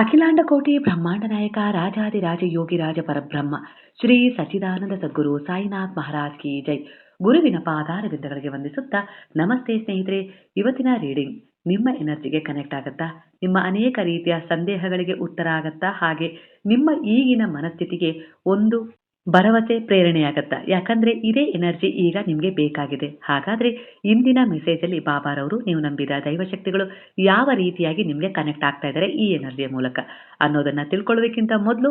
ಅಖಿಲಾಂಡ ಕೋಟಿ ಬ್ರಹ್ಮಾಂಡ ನಾಯಕ ರಾಜಾದಿರಾಜ ಯೋಗಿ ರಾಜ ಪರಬ್ರಹ್ಮ, ಶ್ರೀ ಸಚ್ಚಿದಾನಂದ ಸದ್ಗುರು ಸಾಯಿನಾಥ್ ಮಹಾರಾಜ್ ಕಿ ಜೈ. ಗುರುವಿನ ಪಾದಾರ ಬಿಂದಗಳಿಗೆ ವಂದಿಸುತ್ತಾ ನಮಸ್ತೆ ಸ್ನೇಹಿತರೆ, ಇವತ್ತಿನ ರೀಡಿಂಗ್ ನಿಮ್ಮ ಎನರ್ಜಿಗೆ ಕನೆಕ್ಟ್ ಆಗುತ್ತಾ? ನಿಮ್ಮ ಅನೇಕ ರೀತಿಯ ಸಂದೇಹಗಳಿಗೆ ಉತ್ತರ ಆಗತ್ತಾ? ಹಾಗೆ ನಿಮ್ಮ ಈಗಿನ ಮನಸ್ಥಿತಿಗೆ ಒಂದು ಭರವಸೆ ಪ್ರೇರಣೆಯಾಗತ್ತ? ಯಾಕಂದ್ರೆ ಇದೇ ಎನರ್ಜಿ ಈಗ ನಿಮಗೆ ಬೇಕಾಗಿದೆ. ಹಾಗಾದ್ರೆ ಇಂದಿನ ಮೆಸೇಜ್ ಅಲ್ಲಿ ಬಾಬಾರವರು ನೀವು ನಂಬಿದ ದೈವಶಕ್ತಿಗಳು ಯಾವ ರೀತಿಯಾಗಿ ನಿಮಗೆ ಕನೆಕ್ಟ್ ಆಗ್ತಾ ಇದ್ದಾರೆ ಈ ಎನರ್ಜಿಯ ಮೂಲಕ? ಅನ್ನೋದನ್ನ ತಿಳ್ಕೊಳ್ಳೋದಕ್ಕಿಂತ ಮೊದಲು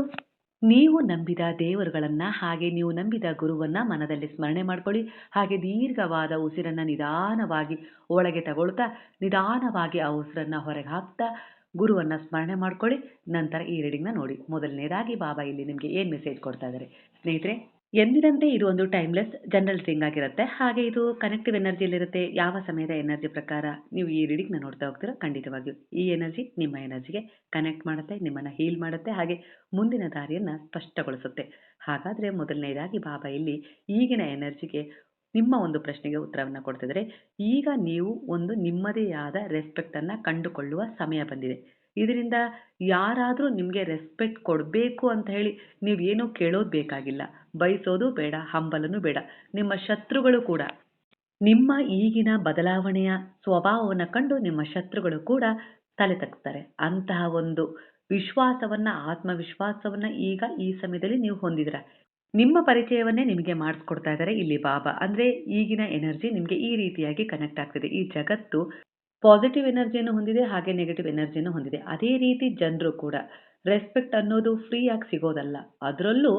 ನೀವು ನಂಬಿದ ದೇವರುಗಳನ್ನ ಹಾಗೆ ನೀವು ನಂಬಿದ ಗುರುವನ್ನ ಮನದಲ್ಲಿ ಸ್ಮರಣೆ ಮಾಡ್ಕೊಳ್ಳಿ. ಹಾಗೆ ದೀರ್ಘವಾದ ಉಸಿರನ್ನ ನಿಧಾನವಾಗಿ ಒಳಗೆ ತಗೊಳ್ತಾ, ನಿಧಾನವಾಗಿ ಆ ಉಸಿರನ್ನ ಹೊರಗೆ ಹಾಕ್ತಾ ಗುರುವನ್ನ ಸ್ಮರಣೆ ಮಾಡ್ಕೊಳ್ಳಿ. ನಂತರ ಈ ರೀಡಿಂಗ್ನ ನೋಡಿ. ಮೊದಲನೇದಾಗಿ ಬಾಬಾ ಇಲ್ಲಿ ನಿಮಗೆ ಏನು ಮೆಸೇಜ್ ಕೊಡ್ತಾ ಇದ್ದಾರೆ ಸ್ನೇಹಿತರೆ, ಎಂದಿನಂತೆ ಇದು ಒಂದು ಟೈಮ್ಲೆಸ್ ಜನರಲ್ ಥಿಂಗ್ ಆಗಿರುತ್ತೆ. ಹಾಗೆ ಇದು ಕನೆಕ್ಟಿವ್ ಎನರ್ಜಿಯಲ್ಲಿರುತ್ತೆ ಯಾವ ಸಮಯದ ಎನರ್ಜಿ ಪ್ರಕಾರ ನೀವು ಈ ರೀಡಿಂಗ್ನ ನೋಡ್ತಾ ಹೋಗ್ತೀರಾ ಖಂಡಿತವಾಗಿಯೂ ಈ ಎನರ್ಜಿ ನಿಮ್ಮ ಎನರ್ಜಿಗೆ ಕನೆಕ್ಟ್ ಮಾಡುತ್ತೆ, ನಿಮ್ಮನ್ನು ಹೀಲ್ ಮಾಡುತ್ತೆ, ಹಾಗೆ ಮುಂದಿನ ದಾರಿಯನ್ನು ಸ್ಪಷ್ಟಗೊಳಿಸುತ್ತೆ. ಹಾಗಾದರೆ ಮೊದಲನೇದಾಗಿ ಬಾಬಾ ಇಲ್ಲಿ ಈಗಿನ ಎನರ್ಜಿಗೆ ನಿಮ್ಮ ಒಂದು ಪ್ರಶ್ನೆಗೆ ಉತ್ತರವನ್ನು ಕೊಡ್ತಿದ್ರೆ ಈಗ ನೀವು ಒಂದು ನಿಮ್ಮದೇ ಆದ ರೆಸ್ಪೆಕ್ಟನ್ನು ಕಂಡುಕೊಳ್ಳುವ ಸಮಯ ಬಂದಿದೆ. ಇದರಿಂದ ಯಾರಾದರೂ ನಿಮಗೆ ರೆಸ್ಪೆಕ್ಟ್ ಕೊಡಬೇಕು ಅಂತ ಹೇಳಿ ನೀವು ಏನೂ ಕೇಳೋದು ಬೇಕಾಗಿಲ್ಲ. ಬಯಸೋದು ಬೇಡ, ಹಂಬಲನೂ ಬೇಡ. ನಿಮ್ಮ ಶತ್ರುಗಳು ಕೂಡ, ನಿಮ್ಮ ಈಗಿನ ಬದಲಾವಣೆಯ ಸ್ವಭಾವವನ್ನು ಕಂಡು ನಿಮ್ಮ ಶತ್ರುಗಳು ಕೂಡ ತಲೆ ತಗ್ತಾರೆ. ಅಂತಹ ಒಂದು ವಿಶ್ವಾಸವನ್ನ, ಆತ್ಮವಿಶ್ವಾಸವನ್ನ ಈಗ ಈ ಸಮಯದಲ್ಲಿ ನೀವು ಹೊಂದಿದ್ರ. ನಿಮ್ಮ ಪರಿಚಯವನ್ನೇ ನಿಮಗೆ ಮಾಡಿಸ್ಕೊಡ್ತಾ ಇದ್ದಾರೆ ಇಲ್ಲಿ ಬಾಬಾ. ಅಂದ್ರೆ ಈಗಿನ ಎನರ್ಜಿ ನಿಮಗೆ ಈ ರೀತಿಯಾಗಿ ಕನೆಕ್ಟ್ ಆಗ್ತಿದೆ. ಈ ಜಗತ್ತು ಪಾಸಿಟಿವ್ ಎನರ್ಜಿಯನ್ನು ಹೊಂದಿದೆ, ಹಾಗೆ ನೆಗೆಟಿವ್ ಎನರ್ಜಿಯನ್ನು ಹೊಂದಿದೆ. ಅದೇ ರೀತಿ ಜನರು ಕೂಡ ರೆಸ್ಪೆಕ್ಟ್ ಅನ್ನೋದು ಫ್ರೀ ಆಗಿ ಸಿಗೋದಲ್ಲ. ಅದರಲ್ಲೂ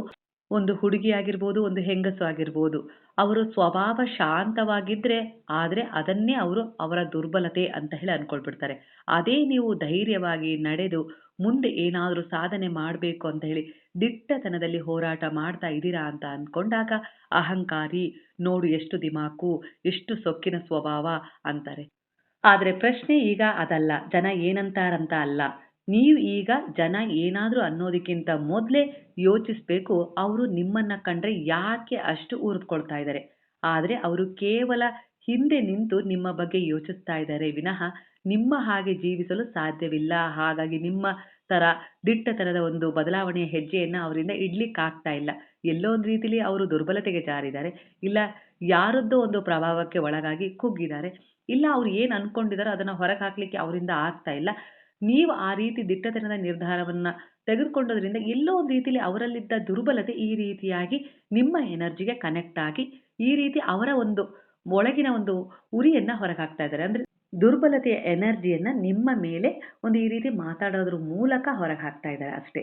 ಒಂದು ಹುಡುಗಿ ಆಗಿರ್ಬೋದು, ಒಂದು ಹೆಂಗಸು ಆಗಿರ್ಬೋದು, ಅವರು ಸ್ವಭಾವ ಶಾಂತವಾಗಿದ್ರೆ ಆದರೆ ಅದನ್ನೇ ಅವರು ಅವರ ದುರ್ಬಲತೆ ಅಂತ ಹೇಳಿ ಅಂದ್ಕೊಳ್ಬಿಡ್ತಾರೆ ಅದೇ ನೀವು ಧೈರ್ಯವಾಗಿ ನಡೆದು ಮುಂದೆ ಏನಾದರೂ ಸಾಧನೆ ಮಾಡಬೇಕು ಅಂತ ಹೇಳಿ ದಿಟ್ಟತನದಲ್ಲಿ ಹೋರಾಟ ಮಾಡ್ತಾ ಇದ್ದೀರಾ ಅಂತ ಅಂದ್ಕೊಂಡಾಗ ಅಹಂಕಾರಿ, ನೋಡು ಎಷ್ಟು ದಿಮಾಕು, ಎಷ್ಟು ಸೊಕ್ಕಿನ ಸ್ವಭಾವ ಅಂತಾರೆ. ಆದ್ರೆ ಪ್ರಶ್ನೆ ಈಗ ಅದಲ್ಲ, ಜನ ಏನಂತಾರಂತ ಅಲ್ಲ. ನೀವು ಈಗ ಜನ ಏನಾದರೂ ಅನ್ನೋದಕ್ಕಿಂತ ಮೊದಲೇ ಯೋಚಿಸಬೇಕು, ಅವರು ನಿಮ್ಮನ್ನ ಕಂಡ್ರೆ ಯಾಕೆ ಅಷ್ಟು ಉರಿದುಕೊಳ್ತಾ ಇದ್ದಾರೆ ಆದರೆ ಅವರು ಕೇವಲ ಹಿಂದೆ ನಿಂತು ನಿಮ್ಮ ಬಗ್ಗೆ ಯೋಚಿಸ್ತಾ ಇದ್ದಾರೆ ವಿನಃ ನಿಮ್ಮ ಹಾಗೆ ಜೀವಿಸಲು ಸಾಧ್ಯವಿಲ್ಲ. ಹಾಗಾಗಿ ನಿಮ್ಮ ತರ ದಿಟ್ಟತನದ ಒಂದು ಬದಲಾವಣೆಯ ಹೆಜ್ಜೆಯನ್ನು ಅವರಿಂದ ಇಡ್ಲಿಕ್ಕೆ ಆಗ್ತಾ ಇಲ್ಲ. ಎಲ್ಲೋ ಒಂದು ರೀತಿಲಿ ಅವರು ದುರ್ಬಲತೆಗೆ ಜಾರಿದ್ದಾರೆ. ಇಲ್ಲ, ಯಾರದ್ದೋ ಒಂದು ಪ್ರಭಾವಕ್ಕೆ ಒಳಗಾಗಿ ಕುಗ್ಗಿದ್ದಾರೆ. ಇಲ್ಲ, ಅವ್ರು ಏನು ಅನ್ಕೊಂಡಿದಾರೋ ಅದನ್ನ ಹೊರಗೆ ಹಾಕ್ಲಿಕ್ಕೆ ಅವರಿಂದ ಆಗ್ತಾ ಇಲ್ಲ. ನೀವು ಆ ರೀತಿ ದಿಟ್ಟತನದ ನಿರ್ಧಾರವನ್ನ ತೆಗೆದುಕೊಂಡೋದ್ರಿಂದ ಎಲ್ಲೋ ಒಂದು ರೀತಿಯಲ್ಲಿ ಅವರಲ್ಲಿದ್ದ ದುರ್ಬಲತೆ ಈ ರೀತಿಯಾಗಿ ನಿಮ್ಮ ಎನರ್ಜಿಗೆ ಕನೆಕ್ಟ್ ಆಗಿ ಈ ರೀತಿ ಅವರ ಒಂದು ಒಳಗಿನ ಒಂದು ಉರಿಯನ್ನ ಹೊರಗೆ ಇದ್ದಾರೆ. ಅಂದ್ರೆ ದುರ್ಬಲತೆಯ ಎನರ್ಜಿಯನ್ನ ನಿಮ್ಮ ಮೇಲೆ ಒಂದು ಈ ರೀತಿ ಮಾತಾಡೋದ್ರ ಮೂಲಕ ಹೊರಗೆ ಹಾಕ್ತಾ ಇದ್ದಾರೆ ಅಷ್ಟೇ.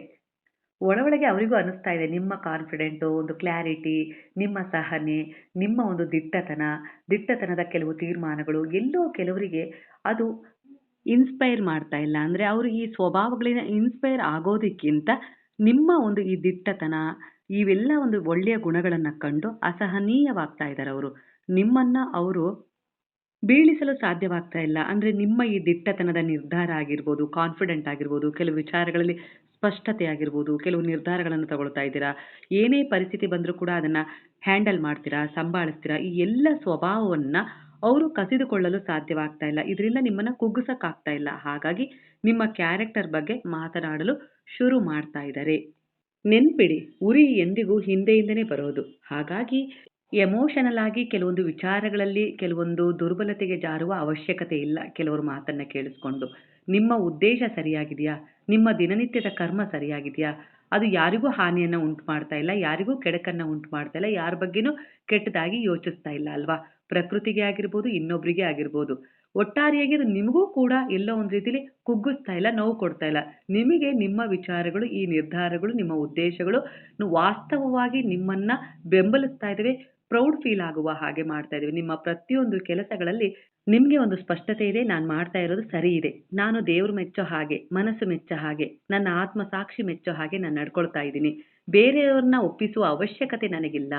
ಒಳಗೆ ಅವರಿಗೂ ಅನಿಸ್ತಾ ಇದೆ. ನಿಮ್ಮ ಕಾನ್ಫಿಡೆಂಟು ಒಂದು ಕ್ಲಾರಿಟಿ ನಿಮ್ಮ ಸಹನೆ, ನಿಮ್ಮ ಒಂದು ದಿಟ್ಟತನ, ದಿಟ್ಟತನದ ಕೆಲವು ತೀರ್ಮಾನಗಳು, ಎಲ್ಲೋ ಕೆಲವರಿಗೆ ಅದು ಇನ್ಸ್ಪೈರ್ ಮಾಡ್ತಾ ಇಲ್ಲ. ಅಂದರೆ ಅವರು ಈ ಸ್ವಭಾವಗಳಿಂದ ಇನ್ಸ್ಪೈರ್ ಆಗೋದಕ್ಕಿಂತ ನಿಮ್ಮ ಒಂದು ಈ ದಿಟ್ಟತನ, ಇವೆಲ್ಲ ಒಂದು ಒಳ್ಳೆಯ ಗುಣಗಳನ್ನು ಕಂಡು ಅಸಹನೀಯವಾಗ್ತಾ ಇದ್ದಾರೆ ಅವರು. ನಿಮ್ಮನ್ನು ಅವರು ಬೀಳಿಸಲು ಸಾಧ್ಯವಾಗ್ತಾ ಇಲ್ಲ. ಅಂದ್ರೆ ನಿಮ್ಮ ಈ ದಿಟ್ಟತನದ ನಿರ್ಧಾರ ಆಗಿರ್ಬೋದು ಕಾನ್ಫಿಡೆಂಟ್ ಆಗಿರ್ಬೋದು, ಕೆಲವು ವಿಚಾರಗಳಲ್ಲಿ ಸ್ಪಷ್ಟತೆ ಆಗಿರ್ಬೋದು, ಕೆಲವು ನಿರ್ಧಾರಗಳನ್ನು ತಗೊಳ್ತಾ ಇದ್ದೀರಾ? ಏನೇ ಪರಿಸ್ಥಿತಿ ಬಂದರೂ ಕೂಡ ಅದನ್ನ ಹ್ಯಾಂಡಲ್ ಮಾಡ್ತೀರಾ, ಸಂಭಾಳಿಸ್ತೀರಾ? ಈ ಎಲ್ಲ ಸ್ವಭಾವವನ್ನ ಅವರು ಕಸಿದುಕೊಳ್ಳಲು ಸಾಧ್ಯವಾಗ್ತಾ ಇಲ್ಲ. ಇದರಿಂದ ನಿಮ್ಮನ್ನ ಕುಗ್ಗಿಸೋಕ್ಕಾಗ್ತಾ ಇಲ್ಲ. ಹಾಗಾಗಿ ನಿಮ್ಮ ಕ್ಯಾರೆಕ್ಟರ್ ಬಗ್ಗೆ ಮಾತನಾಡಲು ಶುರು ಮಾಡ್ತಾ ಇದ್ದಾರೆ. ನೆನ್ಪಿಡಿ, ಉರಿ ಎಂದಿಗೂ ಹಿಂದೆಯಿಂದನೇ ಬರೋದು. ಹಾಗಾಗಿ ಎಮೋಷನಲ್ ಆಗಿ ಕೆಲವೊಂದು ವಿಚಾರಗಳಲ್ಲಿ ಕೆಲವೊಂದು ದುರ್ಬಲತೆಗೆ ಜಾರುವ ಅವಶ್ಯಕತೆ ಇಲ್ಲ. ಕೆಲವರು ಮಾತನ್ನ ಕೇಳಿಸ್ಕೊಂಡು, ನಿಮ್ಮ ಉದ್ದೇಶ ಸರಿಯಾಗಿದೆಯಾ? ನಿಮ್ಮ ದಿನನಿತ್ಯದ ಕರ್ಮ ಸರಿಯಾಗಿದೆಯಾ? ಅದು ಯಾರಿಗೂ ಹಾನಿಯನ್ನ ಉಂಟು ಮಾಡ್ತಾ ಇಲ್ಲ, ಯಾರಿಗೂ ಕೆಡಕನ್ನ ಉಂಟು ಮಾಡ್ತಾ ಇಲ್ಲ, ಯಾರ ಬಗ್ಗೆನೂ ಕೆಟ್ಟದಾಗಿ ಯೋಚಿಸ್ತಾ ಇಲ್ಲ ಅಲ್ವಾ? ಪ್ರಕೃತಿಗೆ ಆಗಿರ್ಬೋದು, ಇನ್ನೊಬ್ರಿಗೆ ಆಗಿರ್ಬೋದು. ಒಟ್ಟಾರೆಯಾಗಿ ಅದು ನಿಮಗೂ ಕೂಡ ಎಲ್ಲೋ ಒಂದು ರೀತಿಲಿ ಕುಗ್ಗಿಸ್ತಾ ಇಲ್ಲ, ನೋವು ಕೊಡ್ತಾ ಇಲ್ಲ. ನಿಮಗೆ ನಿಮ್ಮ ವಿಚಾರಗಳು, ಈ ನಿರ್ಧಾರಗಳು, ನಿಮ್ಮ ಉದ್ದೇಶಗಳು ವಾಸ್ತವವಾಗಿ ನಿಮ್ಮನ್ನ ಬೆಂಬಲಿಸ್ತಾ ಇದ್ದಾವೆ ಪ್ರೌಡ್ ಫೀಲ್ ಆಗುವ ಹಾಗೆ ಮಾಡ್ತಾ ಇದ್ದೀವಿ. ನಿಮ್ಮ ಪ್ರತಿಯೊಂದು ಕೆಲಸಗಳಲ್ಲಿ ನಿಮಗೆ ಒಂದು ಸ್ಪಷ್ಟತೆ ಇದೆ, ನಾನು ಮಾಡ್ತಾ ಇರೋದು ಸರಿ ಇದೆ. ನಾನು ದೇವ್ರು ಮೆಚ್ಚೋ ಹಾಗೆ, ಮನಸ್ಸು ಮೆಚ್ಚೋ ಹಾಗೆ, ನನ್ನ ಆತ್ಮ ಸಾಕ್ಷಿ ಮೆಚ್ಚೋ ಹಾಗೆ ನಾನು ನಡ್ಕೊಳ್ತಾ ಇದ್ದೀನಿ. ಬೇರೆಯವ್ರನ್ನ ಒಪ್ಪಿಸುವ ಅವಶ್ಯಕತೆ ನನಗಿಲ್ಲ.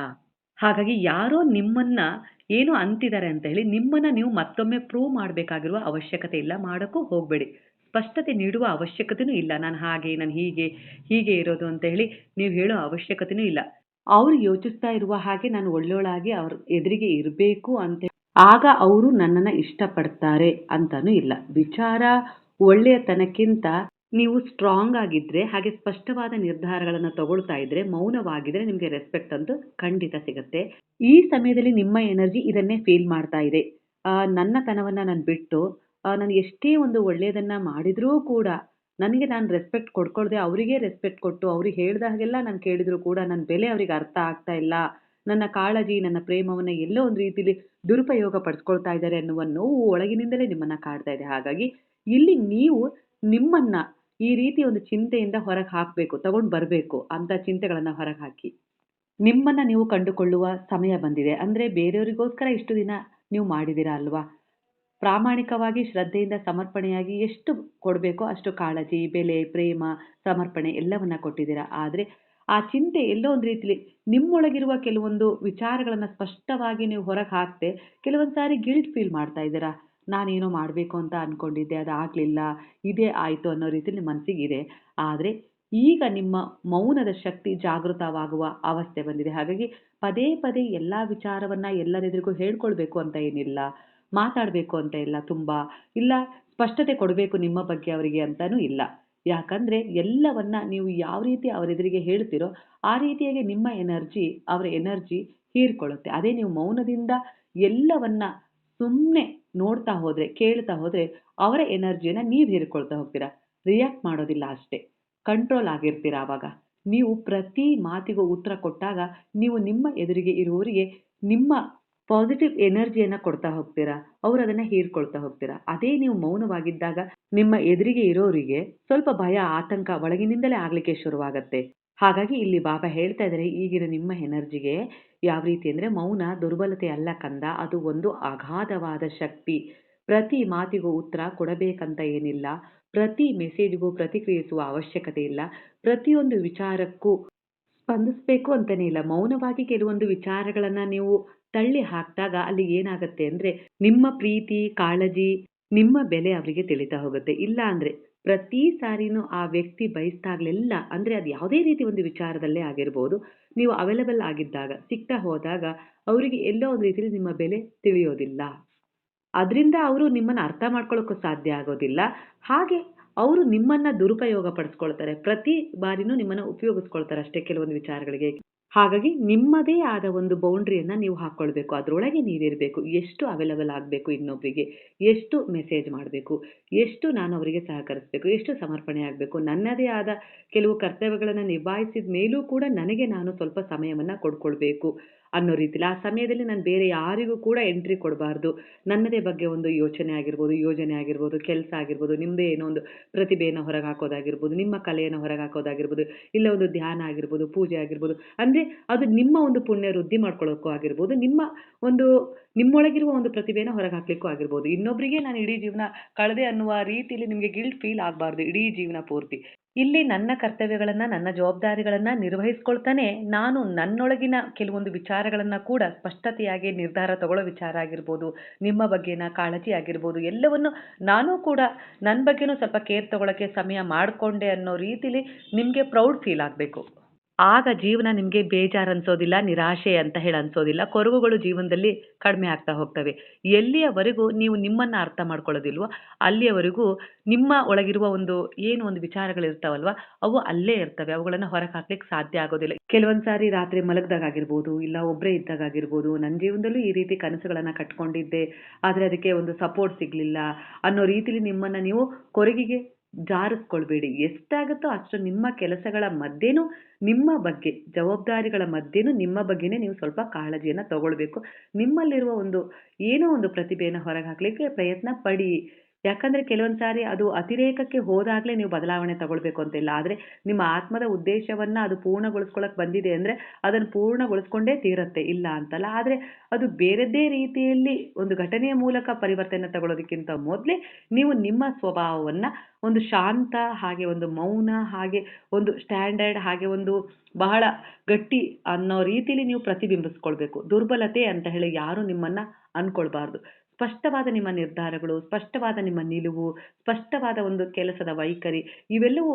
ಹಾಗಾಗಿ ಯಾರೋ ನಿಮ್ಮನ್ನ ಏನು ಅಂತಿದ್ದಾರೆ ಅಂತ ಹೇಳಿ ನಿಮ್ಮನ್ನ ನೀವು ಮತ್ತೊಮ್ಮೆ ಪ್ರೂವ್ ಮಾಡಬೇಕಾಗಿರುವ ಅವಶ್ಯಕತೆ ಇಲ್ಲ, ಮಾಡೋಕ್ಕೂ ಹೋಗಬೇಡಿ. ಸ್ಪಷ್ಟತೆ ನೀಡುವ ಅವಶ್ಯಕತೆಯೂ ಇಲ್ಲ. ನಾನು ಹಾಗೆ, ನಾನು ಹೀಗೆ ಹೀಗೆ ಇರೋದು ಅಂತ ಹೇಳಿ ನೀವು ಹೇಳೋ ಅವಶ್ಯಕತೆಯೂ ಇಲ್ಲ. ಅವ್ರು ಯೋಚಿಸ್ತಾ ಇರುವ ಹಾಗೆ ನಾನು ಒಳ್ಳೊಳಾಗಿ ಅವ್ರ ಎದುರಿಗೆ ಇರಬೇಕು ಅಂತ ಆಗ ಅವರು ನನ್ನನ್ನು ಇಷ್ಟಪಡ್ತಾರೆ ಅಂತಾನೂ ಇಲ್ಲ. ವಿಚಾರ ಒಳ್ಳೆಯತನಕ್ಕಿಂತ ನೀವು ಸ್ಟ್ರಾಂಗ್ ಆಗಿದ್ರೆ, ಹಾಗೆ ಸ್ಪಷ್ಟವಾದ ನಿರ್ಧಾರಗಳನ್ನು ತಗೊಳ್ತಾ ಇದ್ರೆ, ಮೌನವಾಗಿದ್ರೆ ನಿಮಗೆ ರೆಸ್ಪೆಕ್ಟ್ ಅಂತ ಖಂಡಿತ ಸಿಗುತ್ತೆ. ಈ ಸಮಯದಲ್ಲಿ ನಿಮ್ಮ ಎನರ್ಜಿ ಇದನ್ನೇ ಫೀಲ್ ಮಾಡ್ತಾ ಇದೆ. ನನ್ನತನವನ್ನು ನನ್ನ ತನವನ್ನ ನಾನು ಬಿಟ್ಟು ನಾನು ಎಷ್ಟೇ ಒಂದು ಒಳ್ಳೆಯದನ್ನ ಮಾಡಿದ್ರೂ ಕೂಡ ನನಗೆ ನಾನು ರೆಸ್ಪೆಕ್ಟ್ ಕೊಡ್ಕೊಳ್ದೆ ಅವರಿಗೆ ರೆಸ್ಪೆಕ್ಟ್ ಕೊಟ್ಟು ಅವ್ರಿಗೆ ಹೇಳ್ದ ಹಾಗೆಲ್ಲ ನಾನು ಕೇಳಿದ್ರು ಕೂಡ ನನ್ನ ಬೆಲೆ ಅವ್ರಿಗೆ ಅರ್ಥ ಆಗ್ತಾ ಇಲ್ಲ. ನನ್ನ ಕಾಳಜಿ, ನನ್ನ ಪ್ರೇಮವನ್ನು ಎಲ್ಲೋ ಒಂದು ರೀತಿಲಿ ದುರುಪಯೋಗ ಪಡಿಸ್ಕೊಳ್ತಾ ಇದ್ದಾರೆ ಅನ್ನುವ ನೋವು ಒಳಗಿನಿಂದಲೇ ನಿಮ್ಮನ್ನ ಕಾಡ್ತಾ ಇದೆ. ಹಾಗಾಗಿ ಇಲ್ಲಿ ನೀವು ನಿಮ್ಮನ್ನ ಈ ರೀತಿ ಒಂದು ಚಿಂತೆಯಿಂದ ಹೊರಗೆ ಹಾಕಬೇಕು, ತಗೊಂಡು ಬರಬೇಕು ಅಂತ ಚಿಂತೆಗಳನ್ನ ಹೊರಗೆ ಹಾಕಿ. ನಿಮ್ಮನ್ನ ನೀವು ಕಂಡುಕೊಳ್ಳುವ ಸಮಯ ಬಂದಿದೆ. ಅಂದರೆ ಬೇರೆಯವರಿಗೋಸ್ಕರ ಇಷ್ಟು ದಿನ ನೀವು ಮಾಡಿದ್ದೀರಾ ಅಲ್ವಾ? ಪ್ರಾಮಾಣಿಕವಾಗಿ ಶ್ರದ್ಧೆಯಿಂದ ಸಮರ್ಪಣೆಯಾಗಿ ಎಷ್ಟು ಕೊಡಬೇಕೋ ಅಷ್ಟು ಕಾಳಜಿ, ಬೆಲೆ, ಪ್ರೇಮ, ಸಮರ್ಪಣೆ ಎಲ್ಲವನ್ನ ಕೊಟ್ಟಿದ್ದೀರಾ. ಆದರೆ ಆ ಚಿಂತೆ ಎಲ್ಲೋ ಒಂದು ರೀತಿಲಿ ನಿಮ್ಮೊಳಗಿರುವ ಕೆಲವೊಂದು ವಿಚಾರಗಳನ್ನು ಸ್ಪಷ್ಟವಾಗಿ ನೀವು ಹೊರಗೆ ಹಾಕ್ತೆ ಕೆಲವೊಂದು ಸಾರಿ ಗಿಲ್ಟ್ ಫೀಲ್ ಮಾಡ್ತಾ ಇದ್ದೀರಾ. ನಾನೇನೋ ಮಾಡಬೇಕು ಅಂತ ಅಂದ್ಕೊಂಡಿದ್ದೆ ಅದು ಆಗಲಿಲ್ಲ, ಇದೇ ಆಯಿತು ಅನ್ನೋ ರೀತಿಲಿ ಮನಸ್ಸಿಗೆ ಇದೆ. ಆದರೆ ಈಗ ನಿಮ್ಮ ಮೌನದ ಶಕ್ತಿ ಜಾಗೃತವಾಗುವ ಅವಸ್ಥೆ ಬಂದಿದೆ. ಹಾಗಾಗಿ ಪದೇ ಪದೇ ಎಲ್ಲ ವಿಚಾರವನ್ನು ಎಲ್ಲರೆದುರಿಗೂ ಹೇಳ್ಕೊಳ್ಬೇಕು ಅಂತ ಏನಿಲ್ಲ. ಮಾತಾಡಬೇಕು ಅಂತ ಇಲ್ಲ ತುಂಬ. ಇಲ್ಲ, ಸ್ಪಷ್ಟತೆ ಕೊಡಬೇಕು ನಿಮ್ಮ ಬಗ್ಗೆ ಅವರಿಗೆ ಅಂತಲೂ ಇಲ್ಲ. ಯಾಕಂದ್ರೆ ಎಲ್ಲವನ್ನ ನೀವು ಯಾವ ರೀತಿ ಅವರೆದುರಿಗೆ ಹೇಳ್ತೀರೋ ಆ ರೀತಿಯಾಗಿ ನಿಮ್ಮ ಎನರ್ಜಿ ಅವರ ಎನರ್ಜಿ ಹೀರ್ಕೊಳ್ಳುತ್ತೆ. ಅದೇ ನೀವು ಮೌನದಿಂದ ಎಲ್ಲವನ್ನ ಸುಮ್ಮನೆ ನೋಡ್ತಾ ಹೋದರೆ, ಕೇಳ್ತಾ ಹೋದರೆ ಅವರ ಎನರ್ಜಿಯನ್ನ ನೀವು ಹೀರ್ಕೊಳ್ತಾ ಹೋಗ್ತೀರಾ? ರಿಯಾಕ್ಟ್ ಮಾಡೋದಿಲ್ಲ ಅಷ್ಟೇ. ಕಂಟ್ರೋಲ್ ಆಗಿರ್ತೀರ ಆವಾಗ ನೀವು ಪ್ರತಿ ಮಾತಿಗೂ ಉತ್ತರ ಕೊಟ್ಟಾಗ ನೀವು ನಿಮ್ಮ ಎದುರಿಗೆ ಇರುವವರಿಗೆ ನಿಮ್ಮ ಪಾಸಿಟಿವ್ ಎನರ್ಜಿಯನ್ನ ಕೊಡ್ತಾ ಹೋಗ್ತೀರಾ? ಅವ್ರು ಅದನ್ನ ಹೀರ್ಕೊಳ್ತಾ ಹೋಗ್ತೀರಾ? ಅದೇ ನೀವು ಮೌನವಾಗಿದ್ದಾಗ ನಿಮ್ಮ ಎದುರಿಗೆ ಇರೋರಿಗೆ ಸ್ವಲ್ಪ ಭಯ, ಆತಂಕ ಒಳಗಿನಿಂದಲೇ ಆಗ್ಲಿಕ್ಕೆ ಶುರುವಾಗತ್ತೆ. ಹಾಗಾಗಿ ಇಲ್ಲಿ ಬಾಬಾ ಹೇಳ್ತಾ ಇದ್ರೆ ಈಗಿನ ನಿಮ್ಮ ಎನರ್ಜಿಗೆ ಯಾವ ರೀತಿ ಅಂದ್ರೆ ಮೌನ ದುರ್ಬಲತೆ ಅಲ್ಲ ಕಂದ, ಅದು ಒಂದು ಅಗಾಧವಾದ ಶಕ್ತಿ. ಪ್ರತಿ ಮಾತಿಗೂ ಉತ್ತರ ಕೊಡಬೇಕಂತ ಏನಿಲ್ಲ. ಪ್ರತಿ ಮೆಸೇಜ್ಗೂ ಪ್ರತಿಕ್ರಿಯಿಸುವ ಅವಶ್ಯಕತೆ ಇಲ್ಲ. ಪ್ರತಿಯೊಂದು ವಿಚಾರಕ್ಕೂ ಸ್ಪಂದಿಸ್ಬೇಕು ಅಂತನೇ ಇಲ್ಲ. ಮೌನವಾಗಿ ಕೆಲವೊಂದು ವಿಚಾರಗಳನ್ನ ನೀವು ತಳ್ಳಿ ಹಾಕಿದಾಗ ಅಲ್ಲಿ ಏನಾಗುತ್ತೆ ಅಂದ್ರೆ ನಿಮ್ಮ ಪ್ರೀತಿ, ಕಾಳಜಿ, ನಿಮ್ಮ ಬೆಲೆ ಅವರಿಗೆ ತಿಳಿತಾ ಹೋಗುತ್ತೆ. ಇಲ್ಲ ಅಂದ್ರೆ ಪ್ರತಿ ಸಾರಿನೂ ಆ ವ್ಯಕ್ತಿ ಬಯಸ್ದಾಗ್ಲೆಲ್ಲ ಅಂದ್ರೆ ಅದು ಯಾವುದೇ ರೀತಿ ಒಂದು ವಿಚಾರದಲ್ಲೇ ಆಗಿರ್ಬೋದು. ನೀವು ಅವೈಲಬಲ್ ಆಗಿದ್ದಾಗ ಸಿಗ್ತಾ ಹೋದಾಗ ಅವರಿಗೆ ಎಲ್ಲೋ ಒಂದು ರೀತಿಯಲ್ಲಿ ನಿಮ್ಮ ಬೆಲೆ ತಿಳಿಯೋದಿಲ್ಲ. ಅದರಿಂದ ಅವರು ನಿಮ್ಮನ್ನು ಅರ್ಥ ಮಾಡ್ಕೊಳ್ಳೋಕ್ಕೂ ಸಾಧ್ಯ ಆಗೋದಿಲ್ಲ. ಹಾಗೆ ಅವರು ನಿಮ್ಮನ್ನ ದುರುಪಯೋಗ ಪಡಿಸ್ಕೊಳ್ತಾರೆ ಪ್ರತಿ ಬಾರಿನೂ ನಿಮ್ಮನ್ನ ಉಪಯೋಗಿಸ್ಕೊಳ್ತಾರೆ ಅಷ್ಟೇ ಕೆಲವೊಂದು ವಿಚಾರಗಳಿಗೆ. ಹಾಗಾಗಿ ನಿಮ್ಮದೇ ಆದ ಒಂದು ಬೌಂಡ್ರಿಯನ್ನ ನೀವು ಹಾಕೊಳ್ಬೇಕು ಅದರೊಳಗೆ ನೀವಿರಬೇಕು ಎಷ್ಟು ಅವೈಲಬಲ್ ಆಗಬೇಕು ಇನ್ನೊಬ್ಬರಿಗೆ ಎಷ್ಟು ಮೆಸೇಜ್ ಮಾಡಬೇಕು? ಎಷ್ಟು ನಾನು ಅವರಿಗೆ ಸಹಕರಿಸಬೇಕು? ಎಷ್ಟು ಸಮರ್ಪಣೆ ಆಗಬೇಕು? ನನ್ನದೇ ಆದ ಕೆಲವು ಕರ್ತವ್ಯಗಳನ್ನು ನಿಭಾಯಿಸಿದ ಮೇಲೂ ಕೂಡ ನನಗೆ ನಾನು ಸ್ವಲ್ಪ ಸಮಯವನ್ನು ಕೊಡ್ಕೊಳ್ಬೇಕು. ಅನ್ನೋ ರೀತಿಲಿ. ಆ ಸಮಯದಲ್ಲಿ ನಾನು ಬೇರೆ ಯಾರಿಗೂ ಕೂಡ ಎಂಟ್ರಿ ಕೊಡಬಾರ್ದು. ನನ್ನದೇ ಬಗ್ಗೆ ಒಂದು ಯೋಚನೆ ಆಗಿರ್ಬೋದು, ಯೋಜನೆ ಆಗಿರ್ಬೋದು, ಕೆಲಸ ಆಗಿರ್ಬೋದು ನಿಮ್ಮದೇ ಏನೋ ಒಂದು ಪ್ರತಿಭೆಯನ್ನು ಹೊರಗೆ ಹಾಕೋದಾಗಿರ್ಬೋದು ನಿಮ್ಮ ಕಲೆಯನ್ನು ಹೊರಗೆ ಹಾಕೋದಾಗಿರ್ಬೋದು ಇಲ್ಲ ಒಂದು ಧ್ಯಾನ ಆಗಿರ್ಬೋದು, ಪೂಜೆ ಆಗಿರ್ಬೋದು. ಅಂದರೆ ಅದು ನಿಮ್ಮ ಒಂದು ಪುಣ್ಯ ವೃದ್ಧಿ ಮಾಡ್ಕೊಳ್ಳೋಕ್ಕೂ ಆಗಿರ್ಬೋದು, ನಿಮ್ಮ ಒಂದು, ನಿಮ್ಮೊಳಗಿರುವ ಒಂದು ಪ್ರತಿಭೆಯನ್ನು ಹೊರಗೆ ಹಾಕ್ಲಿಕ್ಕೂ ಆಗಿರ್ಬೋದು. ಇನ್ನೊಬ್ಬರಿಗೆ ನಾನು ಇಡೀ ಜೀವನ ಕಳೆದೆ ಅನ್ನುವ ರೀತಿಯಲ್ಲಿ ನಿಮಗೆ ಗಿಲ್ಟ್ ಫೀಲ್ ಆಗಬಾರ್ದು, ಇಡೀ ಜೀವನ ಪೂರ್ತಿ. ಇಲ್ಲಿ ನನ್ನ ಕರ್ತವ್ಯಗಳನ್ನು, ನನ್ನ ಜವಾಬ್ದಾರಿಗಳನ್ನು ನಿರ್ವಹಿಸ್ಕೊಳ್ತಾನೆ ನಾನು ನನ್ನೊಳಗಿನ ಕೆಲವೊಂದು ವಿಚಾರಗಳನ್ನು ಕೂಡ ಸ್ಪಷ್ಟತೆಯಾಗಿ ನಿರ್ಧಾರ ತಗೊಳ್ಳೋ ವಿಚಾರ ಆಗಿರ್ಬೋದು, ನಿಮ್ಮ ಬಗ್ಗೆನ ಕಾಳಜಿ ಆಗಿರ್ಬೋದು, ಎಲ್ಲವನ್ನು ನಾನು ಕೂಡ ನನ್ನ ಬಗ್ಗೆನೂ ಸ್ವಲ್ಪ ಕೇರ್ ತಗೊಳ್ಳೋಕ್ಕೆ ಸಮಯ ಮಾಡಿಕೊಂಡೆ ಅನ್ನೋ ರೀತಿಲಿ ನಿಮಗೆ ಪ್ರೌಡ್ ಫೀಲ್ ಆಗಬೇಕು. ಆಗ ಜೀವನ ನಿಮಗೆ ಬೇಜಾರು ಅನ್ಸೋದಿಲ್ಲ, ನಿರಾಶೆ ಅಂತ ಹೇಳಿ ಅನ್ಸೋದಿಲ್ಲ. ಕೊರಗುಗಳು ಜೀವನದಲ್ಲಿ ಕಡಿಮೆ ಆಗ್ತಾ ಹೋಗ್ತವೆ. ಎಲ್ಲಿಯವರೆಗೂ ನೀವು ನಿಮ್ಮನ್ನ ಅರ್ಥ ಮಾಡ್ಕೊಳ್ಳೋದಿಲ್ವೋ, ಅಲ್ಲಿಯವರೆಗೂ ನಿಮ್ಮ ಒಳಗಿರುವ ಒಂದು ಏನು ಒಂದು ವಿಚಾರಗಳಿರ್ತಾವಲ್ವ, ಅವು ಅಲ್ಲೇ ಇರ್ತವೆ. ಅವುಗಳನ್ನ ಹೊರಗೆ ಹಾಕ್ಲಿಕ್ಕೆ ಸಾಧ್ಯ ಆಗೋದಿಲ್ಲ. ಕೆಲವೊಂದು ಸಾರಿ ರಾತ್ರಿ ಮಲಗ್ದಾಗ ಆಗಿರ್ಬೋದು, ಇಲ್ಲ ಒಬ್ಬರೇ ಇದ್ದಾಗ ಆಗಿರ್ಬೋದು ನನ್ನ ಜೀವನದಲ್ಲೂ ಈ ರೀತಿ ಕನಸುಗಳನ್ನ ಕಟ್ಕೊಂಡಿದ್ದೆ. ಆದರೆ ಅದಕ್ಕೆ ಒಂದು ಸಪೋರ್ಟ್ ಸಿಗ್ಲಿಲ್ಲ ಅನ್ನೋ ರೀತಿಲಿ ನಿಮ್ಮನ್ನ ನೀವು ಕೊರಗಿಗೆ ಜಾರಿಸ್ಕೊಳ್ಬೇಡಿ ಎಷ್ಟಾಗುತ್ತೋ ಅಷ್ಟು ನಿಮ್ಮ ಕೆಲಸಗಳ ಮಧ್ಯೆನೂ, ನಿಮ್ಮ ಬಗ್ಗೆ, ಜವಾಬ್ದಾರಿಗಳ ಮಧ್ಯೆನೂ ನಿಮ್ಮ ಬಗ್ಗೆನೇ ನೀವು ಸ್ವಲ್ಪ ಕಾಳಜಿಯನ್ನು ತಗೊಳ್ಬೇಕು. ನಿಮ್ಮಲ್ಲಿರುವ ಒಂದು ಏನೋ ಒಂದು ಪ್ರತಿಭೆಯನ್ನು ಹೊರಗೆ ಹಾಕ್ಲಿಕ್ಕೆ ಪ್ರಯತ್ನ ಪಡಿ. ಯಾಕಂದ್ರೆ ಕೆಲವೊಂದು ಸಾರಿ ಅದು ಅತಿರೇಕಕ್ಕೆ ಹೋದಾಗಲೇ ನೀವು ಬದಲಾವಣೆ ತಗೊಳ್ಬೇಕು ಅಂತಿಲ್ಲ. ಆದರೆ ನಿಮ್ಮ ಆತ್ಮದ ಉದ್ದೇಶವನ್ನ ಅದು ಪೂರ್ಣಗೊಳಿಸ್ಕೊಳಕ್ ಬಂದಿದೆ ಅಂದ್ರೆ ಅದನ್ನು ಪೂರ್ಣಗೊಳಿಸ್ಕೊಂಡೇ ತೀರತ್ತೆ, ಇಲ್ಲ ಅಂತಲ್ಲ. ಆದರೆ ಅದು ಬೇರೆದ್ದೇ ರೀತಿಯಲ್ಲಿ ಒಂದು ಘಟನೆಯ ಮೂಲಕ ಪರಿವರ್ತನೆ ತಗೊಳ್ಳೋದಕ್ಕಿಂತ ಮೊದಲೇ ನೀವು ನಿಮ್ಮ ಸ್ವಭಾವವನ್ನ ಒಂದು ಶಾಂತ ಹಾಗೆ ಒಂದು ಮೌನ ಹಾಗೆ ಒಂದು ಸ್ಟ್ಯಾಂಡರ್ಡ್ ಹಾಗೆ ಒಂದು ಬಹಳ ಗಟ್ಟಿ ಅನ್ನೋ ರೀತಿಲಿ ನೀವು ಪ್ರತಿಬಿಂಬಿಸ್ಕೊಳ್ಬೇಕು. ದುರ್ಬಲತೆ ಅಂತ ಹೇಳಿ ಯಾರು ನಿಮ್ಮನ್ನ ಅನ್ಕೊಳ್ಬಾರ್ದು. ಸ್ಪಷ್ಟವಾದ ನಿಮ್ಮ ನಿರ್ಧಾರಗಳು, ಸ್ಪಷ್ಟವಾದ ನಿಮ್ಮ ನಿಲುವು, ಸ್ಪಷ್ಟವಾದ ಒಂದು ಕೆಲಸದ ವೈಖರಿ, ಇವೆಲ್ಲವೂ,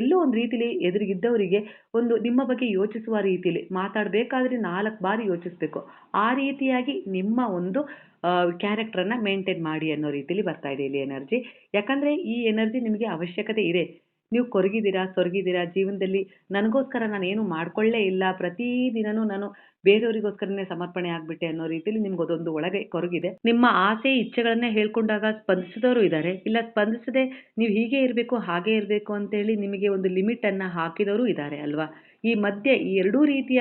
ಎಲ್ಲೋ ಒಂದು ರೀತಿಲಿ ಎದುರಿಗಿದ್ದವರಿಗೆ ಒಂದು ನಿಮ್ಮ ಬಗ್ಗೆ ಯೋಚಿಸುವ ರೀತಿಲಿ ಮಾತಾಡಬೇಕಾದ್ರೆ ನಾಲ್ಕು ಬಾರಿ ಯೋಚಿಸ್ಬೇಕು. ಆ ರೀತಿಯಾಗಿ ನಿಮ್ಮ ಒಂದು ಕ್ಯಾರೆಕ್ಟರನ್ನು ಮೇಂಟೈನ್ ಮಾಡಿ ಅನ್ನೋ ರೀತಿಯಲ್ಲಿ ಬರ್ತಾ ಇದೆ ಇಲ್ಲಿ ಎನರ್ಜಿ ಯಾಕಂದರೆ ಈ ಎನರ್ಜಿ ನಿಮಗೆ ಅವಶ್ಯಕತೆ ಇದೆ. ನೀವು ಕೊರಗಿದ್ದೀರಾ, ಸೊರಗಿದ್ದೀರಾ, ಜೀವನದಲ್ಲಿ ನನಗೋಸ್ಕರ ನಾನು ಏನು ಮಾಡ್ಕೊಳ್ಳೇ ಇಲ್ಲ. ಪ್ರತಿದಿನನೂ ನಾನು ಬೇರೆಯವರಿಗೋಸ್ಕರನೇ ಸಮರ್ಪಣೆ ಆಗ್ಬಿಟ್ಟೆ ಅನ್ನೋ ರೀತಿಯಲ್ಲಿ ನಿಮ್ಗೆ ಅದೊಂದು ಒಳಗೆ ಕೊರಗಿದೆ. ನಿಮ್ಮ ಆಸೆ, ಇಚ್ಛೆಗಳನ್ನೇ ಹೇಳ್ಕೊಂಡಾಗ ಸ್ಪಂದಿಸಿದವರು ಇದ್ದಾರೆ ಇಲ್ಲ ಸ್ಪಂದಿಸದೆ ನೀವು ಹೀಗೆ ಇರಬೇಕು, ಹಾಗೆ ಇರಬೇಕು ಅಂತೇಳಿ ನಿಮಗೆ ಒಂದು ಲಿಮಿಟ್ ಅನ್ನ ಹಾಕಿದವರು ಇದ್ದಾರೆ ಅಲ್ವಾ? ಈ ಮಧ್ಯೆ ಈ ಎರಡೂ ರೀತಿಯ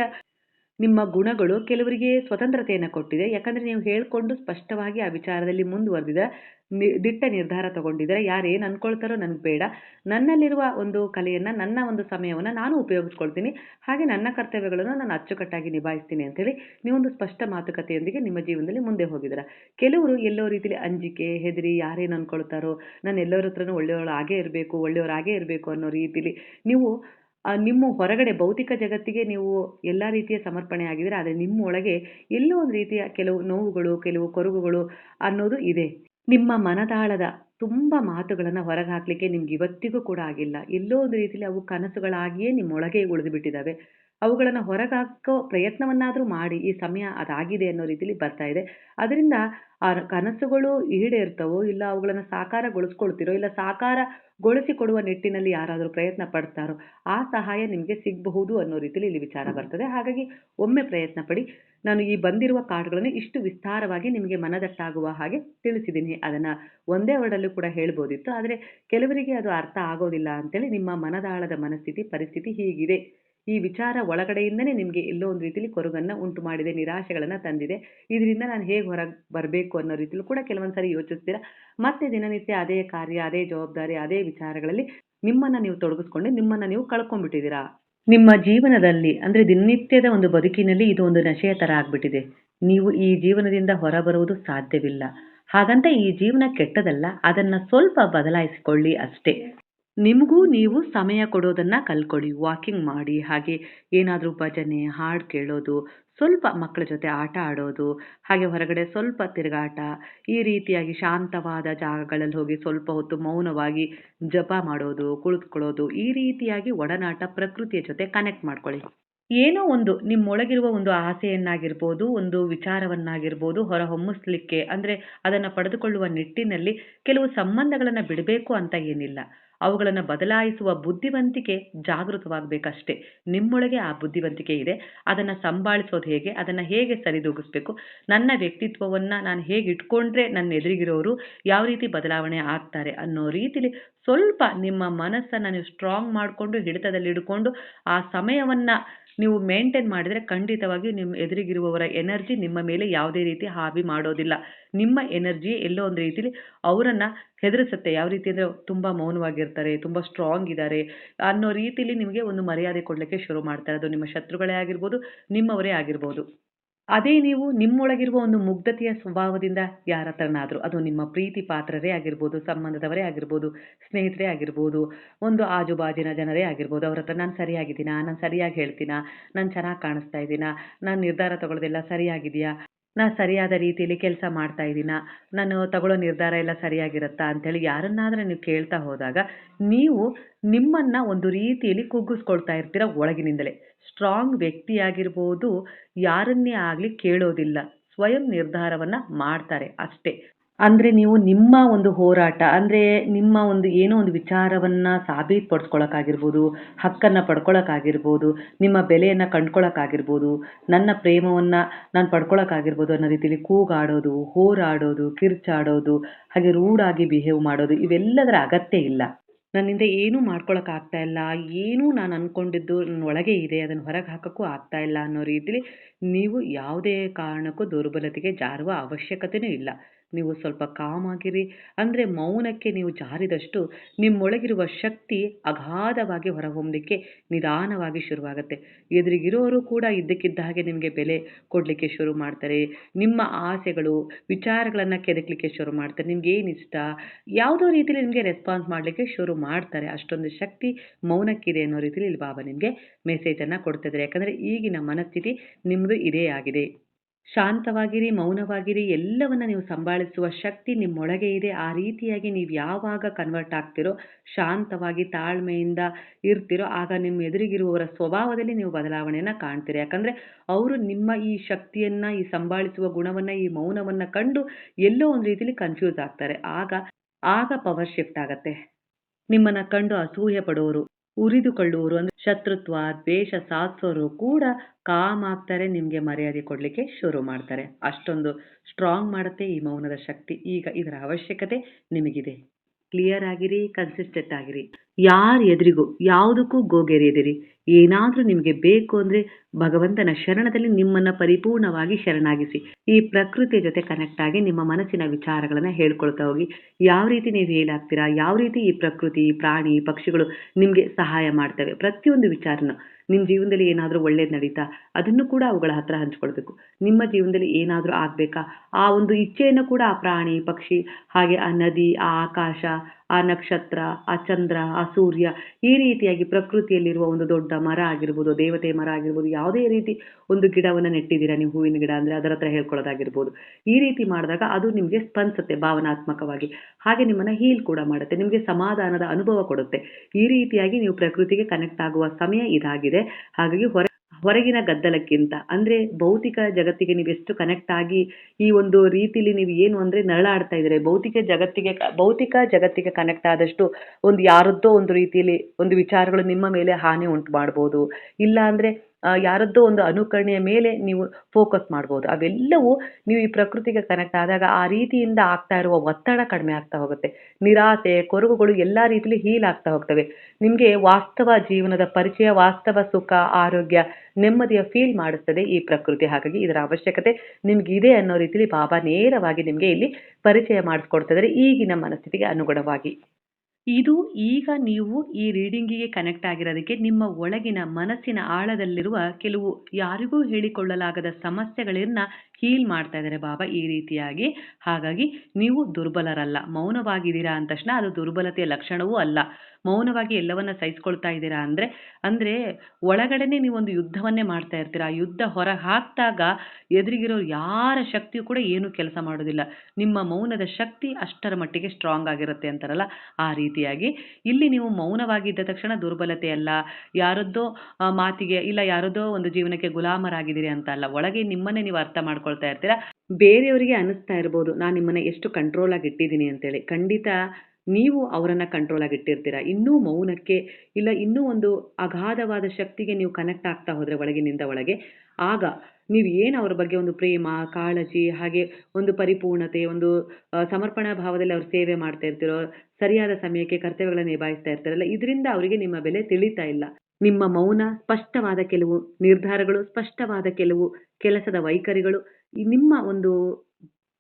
ನಿಮ್ಮ ಗುಣಗಳು ಕೆಲವರಿಗೆ ಸ್ವತಂತ್ರತೆಯನ್ನು ಕೊಟ್ಟಿದೆ. ಯಾಕಂದರೆ ನೀವು ಹೇಳಿಕೊಂಡು ಸ್ಪಷ್ಟವಾಗಿ ಆ ವಿಚಾರದಲ್ಲಿ ಮುಂದುವರೆದಿದೆ ನಿ, ದಿಟ್ಟ ನಿರ್ಧಾರ ತಗೊಂಡಿದ್ದಾರೆ ಯಾರು ಏನು ಅಂದ್ಕೊಳ್ತಾರೋ ನನಗೆ ಬೇಡ. ನನ್ನಲ್ಲಿರುವ ಒಂದು ಕಲೆಯನ್ನು, ನನ್ನ ಒಂದು ಸಮಯವನ್ನು ನಾನು ಉಪಯೋಗಿಸ್ಕೊಳ್ತೀನಿ. ಹಾಗೆ ನನ್ನ ಕರ್ತವ್ಯಗಳನ್ನು ನಾನು ಅಚ್ಚುಕಟ್ಟಾಗಿ ನಿಭಾಯಿಸ್ತೀನಿ ಅಂಥೇಳಿ ನೀವೊಂದು ಸ್ಪಷ್ಟ ಮಾತುಕತೆಯೊಂದಿಗೆ ನಿಮ್ಮ ಜೀವನದಲ್ಲಿ ಮುಂದೆ ಹೋಗಿದ್ದೀರ. ಕೆಲವರು ಎಲ್ಲೋ ರೀತಿಯಲ್ಲಿ ಅಂಜಿಕೆ, ಹೆದರಿ ಯಾರೇನು ಅಂದ್ಕೊಳ್ತಾರೋ ನಾನು ಎಲ್ಲರ ಹತ್ರನೂ ಒಳ್ಳೆಯವಳು ಆಗೇ ಇರಬೇಕು ಒಳ್ಳೆಯವರಾಗೇ ಇರಬೇಕು ಅನ್ನೋ ರೀತಿಲಿ ನೀವು ನಿಮ್ಮ ಹೊರಗಡೆ ಭೌತಿಕ ಜಗತ್ತಿಗೆ ನೀವು ಎಲ್ಲ ರೀತಿಯ ಸಮರ್ಪಣೆ ಆಗಿದ್ರೆ ಆದರೆ ನಿಮ್ಮ ಒಳಗೆ ಎಲ್ಲೋ ಒಂದು ರೀತಿಯ ಕೆಲವು ನೋವುಗಳು, ಕೆಲವು ಕೊರಗುಗಳು ಅನ್ನೋದು ಇದೆ. ನಿಮ್ಮ ಮನದಾಳದ ತುಂಬ ಮಾತುಗಳನ್ನು ಹೊರಗೆ ಹಾಕಲಿಕ್ಕೆ ನಿಮ್ಗೆ ಇವತ್ತಿಗೂ ಕೂಡ ಆಗಿಲ್ಲ. ಎಲ್ಲೋ ಒಂದು ರೀತಿಯಲ್ಲಿ ಅವು ಕನಸುಗಳಾಗಿಯೇ ನಿಮ್ಮೊಳಗೆ ಉಳಿದು ಬಿಟ್ಟಿದ್ದಾವೆ ಅವುಗಳನ್ನು ಹೊರಗಾಕೋ ಪ್ರಯತ್ನವನ್ನಾದರೂ ಮಾಡಿ, ಈ ಸಮಯ ಅದಾಗಿದೆ ಅನ್ನೋ ರೀತಿಲಿ ಬರ್ತಾ ಇದೆ. ಅದರಿಂದ ಆ ಕನಸುಗಳು ಈಡೇರ್ತವೋ ಇಲ್ಲ ಅವುಗಳನ್ನು ಸಾಕಾರಗೊಳಿಸ್ಕೊಳ್ತಿರೋ ಇಲ್ಲ ಸಾಕಾರಗೊಳಿಸಿಕೊಡುವ ನಿಟ್ಟಿನಲ್ಲಿ ಯಾರಾದರೂ ಪ್ರಯತ್ನ ಪಡ್ತಾರೋ, ಆ ಸಹಾಯ ನಿಮಗೆ ಸಿಗಬಹುದು ಅನ್ನೋ ರೀತಿಲಿ ಇಲ್ಲಿ ವಿಚಾರ ಬರ್ತದೆ. ಹಾಗಾಗಿ ಒಮ್ಮೆ ಪ್ರಯತ್ನ ಪಡಿ. ನಾನು ಈ ಬಂದಿರುವ ಕಾರ್ಡ್ಗಳನ್ನು ಇಷ್ಟು ವಿಸ್ತಾರವಾಗಿ ನಿಮಗೆ ಮನದಟ್ಟಾಗುವ ಹಾಗೆ ತಿಳಿಸಿದ್ದೀನಿ ಅದನ್ನು ಒಂದೇ ವರ್ಡಲ್ಲೂ ಕೂಡ ಹೇಳ್ಬೋದಿತ್ತು. ಆದರೆ ಕೆಲವರಿಗೆ ಅದು ಅರ್ಥ ಆಗೋದಿಲ್ಲ ಅಂತೇಳಿ ನಿಮ್ಮ ಮನದಾಳದ ಮನಸ್ಥಿತಿ, ಪರಿಸ್ಥಿತಿ ಹೀಗಿದೆ. ಈ ವಿಚಾರ ಒಳಗಡೆಯಿಂದನೇ ನಿಮಗೆ ಎಲ್ಲೋ ಒಂದು ರೀತಿಯಲ್ಲಿ ಕೊರಗನ್ನು ಉಂಟು ಮಾಡಿದೆ, ನಿರಾಶೆಗಳನ್ನು ತಂದಿದೆ. ಇದರಿಂದ ನಾನು ಹೇಗೆ ಹೊರಗೆ ಬರಬೇಕು ಅನ್ನೋ ರೀತಿಯಲ್ಲೂ ಕೂಡ ಕೆಲವೊಂದು ಸಾರಿ ಯೋಚಿಸ್ತೀರಾ? ಮತ್ತೆ ದಿನನಿತ್ಯ ಅದೇ ಕಾರ್ಯ, ಅದೇ ಜವಾಬ್ದಾರಿ, ಅದೇ ವಿಚಾರಗಳಲ್ಲಿ ನಿಮ್ಮನ್ನು ನೀವು ತೊಡಗಿಸ್ಕೊಂಡು ನಿಮ್ಮನ್ನು ನೀವು ಕಳ್ಕೊಂಡ್ಬಿಟ್ಟಿದ್ದೀರಾ? ನಿಮ್ಮ ಜೀವನದಲ್ಲಿ, ಅಂದರೆ ದಿನನಿತ್ಯದ ಒಂದು ಬದುಕಿನಲ್ಲಿ ಇದು ಒಂದು ನಶೆಯ ಥರ ಆಗ್ಬಿಟ್ಟಿದೆ. ನೀವು ಈ ಜೀವನದಿಂದ ಹೊರಬರುವುದು ಸಾಧ್ಯವಿಲ್ಲ. ಹಾಗಂತ ಈ ಜೀವನ ಕೆಟ್ಟದಲ್ಲ, ಅದನ್ನು ಸ್ವಲ್ಪ ಬದಲಾಯಿಸಿಕೊಳ್ಳಿ ಅಷ್ಟೇ. ನಿಮಗೂ ನೀವು ಸಮಯ ಕೊಡೋದನ್ನು ಕಲ್ಕೊಳ್ಳಿ ವಾಕಿಂಗ್ ಮಾಡಿ, ಹಾಗೆ ಏನಾದರೂ ಭಜನೆ, ಹಾಡು ಕೇಳೋದು, ಸ್ವಲ್ಪ ಮಕ್ಕಳ ಜೊತೆ ಆಟ ಆಡೋದು, ಹಾಗೆ ಹೊರಗಡೆ ಸ್ವಲ್ಪ ತಿರುಗಾಟ, ಈ ರೀತಿಯಾಗಿ ಶಾಂತವಾದ ಜಾಗಗಳಲ್ಲಿ ಹೋಗಿ ಸ್ವಲ್ಪ ಹೊತ್ತು ಮೌನವಾಗಿ ಜಪ ಮಾಡೋದು, ಕುಳಿತುಕೊಳ್ಳೋದು, ಈ ರೀತಿಯಾಗಿ ಒಡನಾಟ ಪ್ರಕೃತಿಯ ಜೊತೆ ಕನೆಕ್ಟ್ ಮಾಡ್ಕೊಳ್ಳಿ. ಏನೋ ಒಂದು ನಿಮ್ಮೊಳಗಿರುವ ಒಂದು ಆಸೆಯನ್ನಾಗಿರ್ಬೋದು, ಒಂದು ವಿಚಾರವನ್ನಾಗಿರ್ಬೋದು ಹೊರಹೊಮ್ಮಿಸ್ಲಿಕ್ಕೆ, ಅಂದರೆ ಅದನ್ನು ಪಡೆದುಕೊಳ್ಳುವ ನಿಟ್ಟಿನಲ್ಲಿ ಕೆಲವು ಸಂಬಂಧಗಳನ್ನು ಬಿಡಬೇಕು ಅಂತ ಏನಿಲ್ಲ. ಅವುಗಳನ್ನು ಬದಲಾಯಿಸುವ ಬುದ್ಧಿವಂತಿಕೆ ಜಾಗೃತವಾಗಬೇಕಷ್ಟೇ. ನಿಮ್ಮೊಳಗೆ ಆ ಬುದ್ಧಿವಂತಿಕೆ ಇದೆ. ಅದನ್ನು ಸಂಭಾಳಿಸೋದು ಹೇಗೆ? ಅದನ್ನು ಹೇಗೆ ಸರಿದೂಗಿಸ್ಬೇಕು? ನನ್ನ ವ್ಯಕ್ತಿತ್ವವನ್ನು ನಾನು ಹೇಗೆ ಇಟ್ಕೊಂಡ್ರೆ ನನ್ನ ಎದುರಿಗಿರೋರು ಯಾವ ರೀತಿ ಬದಲಾವಣೆ ಆಗ್ತಾರೆ ಅನ್ನೋ ರೀತಿಲಿ ಸ್ವಲ್ಪ ನಿಮ್ಮ ಮನಸ್ಸನ್ನು ನೀವು ಸ್ಟ್ರಾಂಗ್ ಮಾಡಿಕೊಂಡು ಹಿಡಿತದಲ್ಲಿ ಇಡ್ಕೊಂಡು ಆ ಸಮಯವನ್ನು ನೀವು ಮೇಂಟೈನ್ ಮಾಡಿದರೆ ಖಂಡಿತವಾಗಿಯೂ ನಿಮ್ಮ ಎದುರಿಗಿರುವವರ ಎನರ್ಜಿ ನಿಮ್ಮ ಮೇಲೆ ಯಾವುದೇ ರೀತಿ ಹಾವಿ ಮಾಡೋದಿಲ್ಲ. ನಿಮ್ಮ ಎನರ್ಜಿ ಎಲ್ಲೋ ಒಂದು ರೀತಿಲಿ ಅವರನ್ನು ಹೆದರಿಸುತ್ತೆ. ಯಾವ ರೀತಿ ಅಂದರೆ ತುಂಬ ಮೌನವಾಗಿರ್ತಾರೆ, ತುಂಬ ಸ್ಟ್ರಾಂಗ್ ಇದ್ದಾರೆ ಅನ್ನೋ ರೀತಿಲಿ ನಿಮಗೆ ಒಂದು ಮರ್ಯಾದೆ ಕೊಡಲಿಕ್ಕೆ ಶುರು ಮಾಡ್ತಾರೆ ಅದು ನಿಮ್ಮ ಶತ್ರುಗಳೇ ಆಗಿರ್ಬೋದು, ನಿಮ್ಮವರೇ ಆಗಿರ್ಬೋದು. ಅದೇ ನೀವು ನಿಮ್ಮೊಳಗಿರುವ ಒಂದು ಮುಗ್ಧತೆಯ ಸ್ವಭಾವದಿಂದ ಯಾರ ಹತ್ರನಾದರೂ ಅದು ನಿಮ್ಮ ಪ್ರೀತಿ ಪಾತ್ರರೇ ಆಗಿರ್ಬೋದು, ಸಂಬಂಧದವರೇ ಆಗಿರ್ಬೋದು, ಸ್ನೇಹಿತರೇ ಆಗಿರ್ಬೋದು, ಒಂದು ಆಜುಬಾಜಿನ ಜನರೇ ಆಗಿರ್ಬೋದು ಅವ್ರ ಹತ್ರ ನಾನು ಸರಿಯಾಗಿದ್ದೀನಾ? ನಾನು ಸರಿಯಾಗಿ ಹೇಳ್ತೀನಾ? ನಾನು ಚೆನ್ನಾಗಿ ಕಾಣಿಸ್ತಾ ಇದ್ದೀನಾ ನಾನು ನಿರ್ಧಾರ ತಗೊಳ್ಳೋದೆಲ್ಲ ಸರಿಯಾಗಿದೆಯಾ? ನಾನು ಸರಿಯಾದ ರೀತಿಯಲ್ಲಿ ಕೆಲಸ ಮಾಡ್ತಾ ಇದ್ದೀನಾ? ನಾನು ತಗೊಳ್ಳೋ ನಿರ್ಧಾರ ಎಲ್ಲ ಸರಿಯಾಗಿರುತ್ತಾ? ಅಂಥೇಳಿ ಯಾರನ್ನಾದರೂ ನೀವು ಕೇಳ್ತಾ ಹೋದಾಗ ನೀವು ನಿಮ್ಮನ್ನು ಒಂದು ರೀತಿಯಲ್ಲಿ ಕುಗ್ಗಿಸ್ಕೊಳ್ತಾ ಇರ್ತೀರ ಒಳಗಿನಿಂದಲೇ. ಸ್ಟ್ರಾಂಗ್ ವ್ಯಕ್ತಿಯಾಗಿರ್ಬೋದು, ಯಾರನ್ನೇ ಆಗಲಿ ಕೇಳೋದಿಲ್ಲ. ಸ್ವಯಂ ನಿರ್ಧಾರವನ್ನು ಮಾಡ್ತಾರೆ ಅಷ್ಟೇ. ಅಂದರೆ ನೀವು ನಿಮ್ಮ ಒಂದು ಹೋರಾಟ, ಅಂದ್ರೆ ನಿಮ್ಮ ಒಂದು ಏನೋ ಒಂದು ವಿಚಾರವನ್ನ ಸಾಬೀತುಪಡಿಸ್ಕೊಳ್ಳೋಕ್ಕಾಗಿರ್ಬೋದು ಹಕ್ಕನ್ನ ಪಡ್ಕೊಳ್ಳೋಕ್ಕಾಗಿರ್ಬೋದು ನಿಮ್ಮ ಬೆಲೆಯನ್ನ ಕಂಡ್ಕೊಳ್ಳೋಕ್ಕಾಗಿರ್ಬೋದು ನನ್ನ ಪ್ರೇಮವನ್ನ ನಾನು ಪಡ್ಕೊಳ್ಳೋಕ್ಕಾಗಿರ್ಬೋದು ಅನ್ನೋ ರೀತಿಯಲ್ಲಿ ಕೂಗಾಡೋದು, ಹೋರಾಡೋದು, ಕಿರ್ಚಾಡೋದು, ಹಾಗೆ ರೂಡಾಗಿ ಬಿಹೇವ್ ಮಾಡೋದು, ಇವೆಲ್ಲದರ ಅಗತ್ಯ ಇಲ್ಲ. ನನ್ನಿಂದ ಏನೂ ಮಾಡ್ಕೊಳಕ್ಕಾಗ್ತಾ ಇಲ್ಲ, ಏನೂ ನಾನು ಅನ್ಕೊಂಡಿದ್ದು ನನ್ನ ಒಳಗೆ ಇದೆ, ಅದನ್ನು ಹೊರಗೆ ಹಾಕಕ್ಕೂ ಆಗ್ತಾ ಇಲ್ಲ ಅನ್ನೋ ರೀತಿಲಿ ನೀವು ಯಾವುದೇ ಕಾರಣಕ್ಕೂ ದುರ್ಬಲತೆಗೆ ಜಾರುವ ಅವಶ್ಯಕತೆನೂ ಇಲ್ಲ. ನೀವು ಸ್ವಲ್ಪ ಕಾಮ್ ಆಗಿರಿ. ಅಂದರೆ ಮೌನಕ್ಕೆ ನೀವು ಜಾರಿದಷ್ಟು ನಿಮ್ಮೊಳಗಿರುವ ಶಕ್ತಿ ಅಗಾಧವಾಗಿ ಹೊರಹೊಮ್ಮಲಿಕ್ಕೆ ನಿಧಾನವಾಗಿ ಶುರುವಾಗುತ್ತೆ. ಎದುರಿಗಿರೋರು ಕೂಡ ಇದ್ದಕ್ಕಿದ್ದ ಹಾಗೆ ನಿಮಗೆ ಬೆಲೆ ಕೊಡಲಿಕ್ಕೆ ಶುರು ಮಾಡ್ತಾರೆ. ನಿಮ್ಮ ಆಸೆಗಳು, ವಿಚಾರಗಳನ್ನು ಕೆದಕಲಿಕ್ಕೆ ಶುರು ಮಾಡ್ತಾರೆ. ನಿಮ್ಗೆ ಏನು ಇಷ್ಟ? ಯಾವುದೋ ರೀತಿಯಲ್ಲಿ ನಿಮಗೆ ರೆಸ್ಪಾನ್ಸ್ ಮಾಡಲಿಕ್ಕೆ ಶುರು ಮಾಡ್ತಾರೆ. ಅಷ್ಟೊಂದು ಶಕ್ತಿ ಮೌನಕ್ಕಿದೆ ಅನ್ನೋ ರೀತಿಯಲ್ಲಿ ಇಲ್ಲಿ ಬಾಬಾ ನಿಮಗೆ ಮೆಸೇಜನ್ನು ಕೊಡ್ತಿದ್ದಾರೆ ಯಾಕಂದರೆ ಈಗಿನ ಮನಸ್ಥಿತಿ ನಿಮ್ಮದು ಇದೇ ಆಗಿದೆ. ಶಾಂತವಾಗಿರಿ, ಮೌನವಾಗಿರಿ, ಎಲ್ಲವನ್ನ ನೀವು ಸಂಭಾಳಿಸುವ ಶಕ್ತಿ ನಿಮ್ಮೊಳಗೆ ಇದೆ. ಆ ರೀತಿಯಾಗಿ ನೀವು ಯಾವಾಗ ಕನ್ವರ್ಟ್ ಆಗ್ತಿರೋ, ಶಾಂತವಾಗಿ ತಾಳ್ಮೆಯಿಂದ ಇರ್ತಿರೋ, ಆಗ ನಿಮ್ಮ ಎದುರಿಗಿರುವವರ ಸ್ವಭಾವದಲ್ಲಿ ನೀವು ಬದಲಾವಣೆಯನ್ನು ಕಾಣ್ತೀರಿ. ಯಾಕಂದರೆ ಅವರು ನಿಮ್ಮ ಈ ಶಕ್ತಿಯನ್ನು, ಈ ಸಂಭಾಳಿಸುವ ಗುಣವನ್ನು, ಈ ಮೌನವನ್ನು ಕಂಡು ಎಲ್ಲೋ ಒಂದು ರೀತಿಯಲ್ಲಿ ಕನ್ಫ್ಯೂಸ್ ಆಗ್ತಾರೆ. ಆಗ ಆಗ ಪವರ್ ಶಿಫ್ಟ್ ಆಗತ್ತೆ. ನಿಮ್ಮನ್ನ ಕಂಡು ಅಸೂಯೆ ಪಡೋರು. ಉರಿದುಕೊಳ್ಳುವವರು ಅಂದ್ರೆ ಶತ್ರುತ್ವ, ದ್ವೇಷ ಸಾಧಿಸೋರು ಕೂಡ ಕಾಮ್ ಆಗ್ತಾರೆ, ನಿಮಗೆ ಮರ್ಯಾದೆ ಕೊಡ್ಲಿಕ್ಕೆ ಶುರು ಮಾಡ್ತಾರೆ. ಅಷ್ಟೊಂದು ಸ್ಟ್ರಾಂಗ್ ಮಾಡುತ್ತೆ ಈ ಮೌನದ ಶಕ್ತಿ. ಈಗ ಇದರ ಅವಶ್ಯಕತೆ ನಿಮಗಿದೆ. ಕ್ಲಿಯರ್ ಆಗಿರಿ ಕನ್ಸಿಸ್ಟೆಂಟ್ ಆಗಿರಿ. ಯಾರ ಎದುರಿಗೂ, ಯಾವುದಕ್ಕೂ ಗೋಗೆರೆಯದಿರಿ ಏನಾದರೂ ನಿಮಗೆ ಬೇಕು ಅಂದರೆ ಭಗವಂತನ ಶರಣದಲ್ಲಿ ನಿಮ್ಮನ್ನು ಪರಿಪೂರ್ಣವಾಗಿ ಶರಣಾಗಿಸಿ. ಈ ಪ್ರಕೃತಿಯ ಜೊತೆ ಕನೆಕ್ಟ್ ಆಗಿ ನಿಮ್ಮ ಮನಸ್ಸಿನ ವಿಚಾರಗಳನ್ನು ಹೇಳ್ಕೊಳ್ತಾ ಹೋಗಿ. ಯಾವ ರೀತಿ ನೀವು ಹೇಳಾಗ್ತೀರಾ, ಯಾವ ರೀತಿ ಈ ಪ್ರಕೃತಿ ಪ್ರಾಣಿ ಪಕ್ಷಿಗಳು ನಿಮಗೆ ಸಹಾಯ ಮಾಡ್ತವೆ, ಪ್ರತಿಯೊಂದು ವಿಚಾರನ. ನಿಮ್ಮ ಜೀವನದಲ್ಲಿ ಏನಾದರೂ ಒಳ್ಳೇದು ನಡೀತಾ, ಅದನ್ನು ಕೂಡ ಅವುಗಳ ಹತ್ರ ಹಂಚ್ಕೊಳ್ಬೇಕು. ನಿಮ್ಮ ಜೀವನದಲ್ಲಿ ಏನಾದರೂ ಆಗಬೇಕಾ? ಆ ಒಂದು ಇಚ್ಛೆಯನ್ನು ಕೂಡ ಆ ಪ್ರಾಣಿ, ಪಕ್ಷಿ, ಹಾಗೆ ಆ ನದಿ, ಆ ಆಕಾಶ ಆ ನಕ್ಷತ್ರ, ಆ ಚಂದ್ರ, ಆ ಸೂರ್ಯ ಈ ರೀತಿಯಾಗಿ ಪ್ರಕೃತಿಯಲ್ಲಿರುವ ಒಂದು ದೊಡ್ಡ ಮರ ಆಗಿರ್ಬೋದು ದೇವತೆ ಮರ ಆಗಿರ್ಬೋದು, ಯಾವುದೇ ರೀತಿ ಒಂದು ಗಿಡವನ್ನು ನೆಟ್ಟಿದ್ದೀರಾ ನೀವು ಹೂವಿನ ಗಿಡ ಅಂದರೆ ಅದರ ಹತ್ರ ಹೇಳ್ಕೊಳ್ಳೋದಾಗಿರ್ಬೋದು. ಈ ರೀತಿ ಮಾಡಿದಾಗ ಅದು ನಿಮಗೆ ಸ್ಪಂದಿಸುತ್ತೆ ಭಾವನಾತ್ಮಕವಾಗಿ. ಹಾಗೆ ನಿಮ್ಮನ್ನು ಹೀಲ್ ಕೂಡ ಮಾಡುತ್ತೆ, ನಿಮಗೆ ಸಮಾಧಾನದ ಅನುಭವ ಕೊಡುತ್ತೆ. ಈ ರೀತಿಯಾಗಿ ನೀವು ಪ್ರಕೃತಿಗೆ ಕನೆಕ್ಟ್ ಆಗುವ ಸಮಯ ಇದಾಗಿದೆ. ಹಾಗಾಗಿ ಹೊರ ಹೊರಗಿನ ಗದ್ದಲಕ್ಕಿಂತ, ಅಂದರೆ ಭೌತಿಕ ಜಗತ್ತಿಗೆ ನೀವು ಎಷ್ಟು ಕನೆಕ್ಟ್ ಆಗಿ ಈ ಒಂದು ರೀತಿಲಿ ನೀವು ಏನು ಅಂದರೆ ನರಳಾಡ್ತಾ ಇದ್ದರೆ? ಭೌತಿಕ ಜಗತ್ತಿಗೆ ಭೌತಿಕ ಜಗತ್ತಿಗೆ ಕನೆಕ್ಟ್ ಆದಷ್ಟು ಒಂದು ಯಾರದ್ದೋ ಒಂದು ರೀತಿಯಲ್ಲಿ ಒಂದು ವಿಚಾರಗಳು ನಿಮ್ಮ ಮೇಲೆ ಹಾನಿ ಉಂಟು ಮಾಡ್ಬೋದು. ಇಲ್ಲ ಅಂದರೆ ಯಾರದ್ದೋ ಒಂದು ಅನುಕರಣೆಯ ಮೇಲೆ ನೀವು ಫೋಕಸ್ ಮಾಡ್ಬೋದು. ಅವೆಲ್ಲವೂ ನೀವು ಈ ಪ್ರಕೃತಿಗೆ ಕನೆಕ್ಟ್ ಆದಾಗ ಆ ರೀತಿಯಿಂದ ಆಗ್ತಾ ಇರುವ ಒತ್ತಡ ಕಡಿಮೆ ಆಗ್ತಾ ಹೋಗುತ್ತೆ. ನಿರಾಸೆ, ಕೊರಗುಗಳು ಎಲ್ಲ ರೀತಿಯಲ್ಲಿ ಹೀಲ್ ಆಗ್ತಾ ಹೋಗ್ತವೆ. ನಿಮಗೆ ವಾಸ್ತವ ಜೀವನದ ಪರಿಚಯ, ವಾಸ್ತವ ಸುಖ, ಆರೋಗ್ಯ ನೆಮ್ಮದಿಯ ಫೀಲ್ ಮಾಡಿಸ್ತದೆ ಈ ಪ್ರಕೃತಿ. ಹಾಗಾಗಿ ಇದರ ಅವಶ್ಯಕತೆ ನಿಮಗಿದೆ ಅನ್ನೋ ರೀತಿಯಲ್ಲಿ ಬಾಬಾ ನೇರವಾಗಿ ನಿಮಗೆ ಇಲ್ಲಿ ಪರಿಚಯ ಮಾಡಿಸ್ಕೊಡ್ತಿದ್ದಾರೆ ಈಗಿನ ಮನಸ್ಥಿತಿಗೆ ಅನುಗುಣವಾಗಿ. ಇದು ಈಗ ನೀವು ಈ ರೀಡಿಂಗಿಗೆ ಕನೆಕ್ಟ್ ಆಗಿರೋದಕ್ಕೆ ನಿಮ್ಮ ಒಳಗಿನ ಮನಸ್ಸಿನ ಆಳದಲ್ಲಿರುವ ಕೆಲವು ಯಾರಿಗೂ ಹೇಳಿಕೊಳ್ಳಲಾಗದ ಸಮಸ್ಯೆಗಳನ್ನ ಹೀಲ್ ಮಾಡ್ತಾ ಇದ್ದಾರೆ ಬಾಬಾ ಈ ರೀತಿಯಾಗಿ. ಹಾಗಾಗಿ ನೀವು ದುರ್ಬಲರಲ್ಲ, ಮೌನವಾಗಿದ್ದೀರಾ ಅಂದ ತಕ್ಷಣ ಅದು ದುರ್ಬಲತೆಯ ಲಕ್ಷಣವೂ ಅಲ್ಲ. ಮೌನವಾಗಿ ಎಲ್ಲವನ್ನ ಸಹಿಸ್ಕೊಳ್ತಾ ಇದ್ದೀರಾ ಅಂದ್ರೆ ಅಂದ್ರೆ ಒಳಗಡೆನೆ ನೀವೊಂದು ಯುದ್ಧವನ್ನೇ ಮಾಡ್ತಾ ಇರ್ತೀರ. ಆ ಯುದ್ಧ ಹೊರ ಹಾಕಿದಾಗ ಎದುರಿಗಿರೋ ಯಾರ ಶಕ್ತಿಯು ಕೂಡ ಏನು ಕೆಲಸ ಮಾಡೋದಿಲ್ಲ. ನಿಮ್ಮ ಮೌನದ ಶಕ್ತಿ ಅಷ್ಟರ ಮಟ್ಟಿಗೆ ಸ್ಟ್ರಾಂಗ್ ಆಗಿರುತ್ತೆ ಅಂತಾರಲ್ಲ ಆ ರೀತಿಯಾಗಿ. ಇಲ್ಲಿ ನೀವು ಮೌನವಾಗಿದ್ದ ತಕ್ಷಣ ದುರ್ಬಲತೆ ಅಲ್ಲ, ಯಾರದ್ದೋ ಮಾತಿಗೆ ಇಲ್ಲ, ಯಾರದ್ದೋ ಒಂದು ಜೀವನಕ್ಕೆ ಗುಲಾಮರಾಗಿದ್ದೀರಿ ಅಂತ ಅಲ್ಲ, ಒಳಗೆ ನಿಮ್ಮನ್ನೇ ನೀವು ಅರ್ಥ ಮಾಡ್ಕೊಳ್ತಾ ಇರ್ತೀರಾ. ಬೇರೆಯವರಿಗೆ ಅನಿಸ್ತಾ ಇರ್ಬೋದು, ನಾನು ನಿಮ್ಮನ್ನ ಎಷ್ಟು ಕಂಟ್ರೋಲ್ ಆಗಿ ಇಟ್ಟಿದ್ದೀನಿ ಅಂತೇಳಿ. ಖಂಡಿತ ನೀವು ಅವರನ್ನು ಕಂಟ್ರೋಲಾಗಿ ಇಟ್ಟಿರ್ತೀರ? ಇನ್ನೂ ಮೌನಕ್ಕೆ ಇಲ್ಲ, ಇನ್ನೂ ಒಂದು ಅಗಾಧವಾದ ಶಕ್ತಿಗೆ ನೀವು ಕನೆಕ್ಟ್ ಆಗ್ತಾ ಹೋದರೆ ಒಳಗಿನಿಂದ ಒಳಗೆ, ಆಗ ನೀವು ಏನು ಅವ್ರ ಬಗ್ಗೆ ಒಂದು ಪ್ರೇಮ, ಕಾಳಜಿ, ಹಾಗೆ ಒಂದು ಪರಿಪೂರ್ಣತೆ, ಒಂದು ಸಮರ್ಪಣಾ ಭಾವದಲ್ಲಿ ಅವ್ರು ಸೇವೆ ಮಾಡ್ತಾ ಇರ್ತಿರೋ, ಸರಿಯಾದ ಸಮಯಕ್ಕೆ ಕರ್ತವ್ಯಗಳನ್ನು ನಿಭಾಯಿಸ್ತಾ ಇರ್ತಾರಲ್ಲ, ಇದರಿಂದ ಅವರಿಗೆ ನಿಮ್ಮ ಬೆಲೆ ತಿಳಿತಾ ಇಲ್ಲ. ನಿಮ್ಮ ಮೌನ ಸ್ಪಷ್ಟವಾದ ಕೆಲವು ನಿರ್ಧಾರಗಳು, ಸ್ಪಷ್ಟವಾದ ಕೆಲವು ಕೆಲಸದ ವೈಖರಿಗಳು ನಿಮ್ಮ ಒಂದು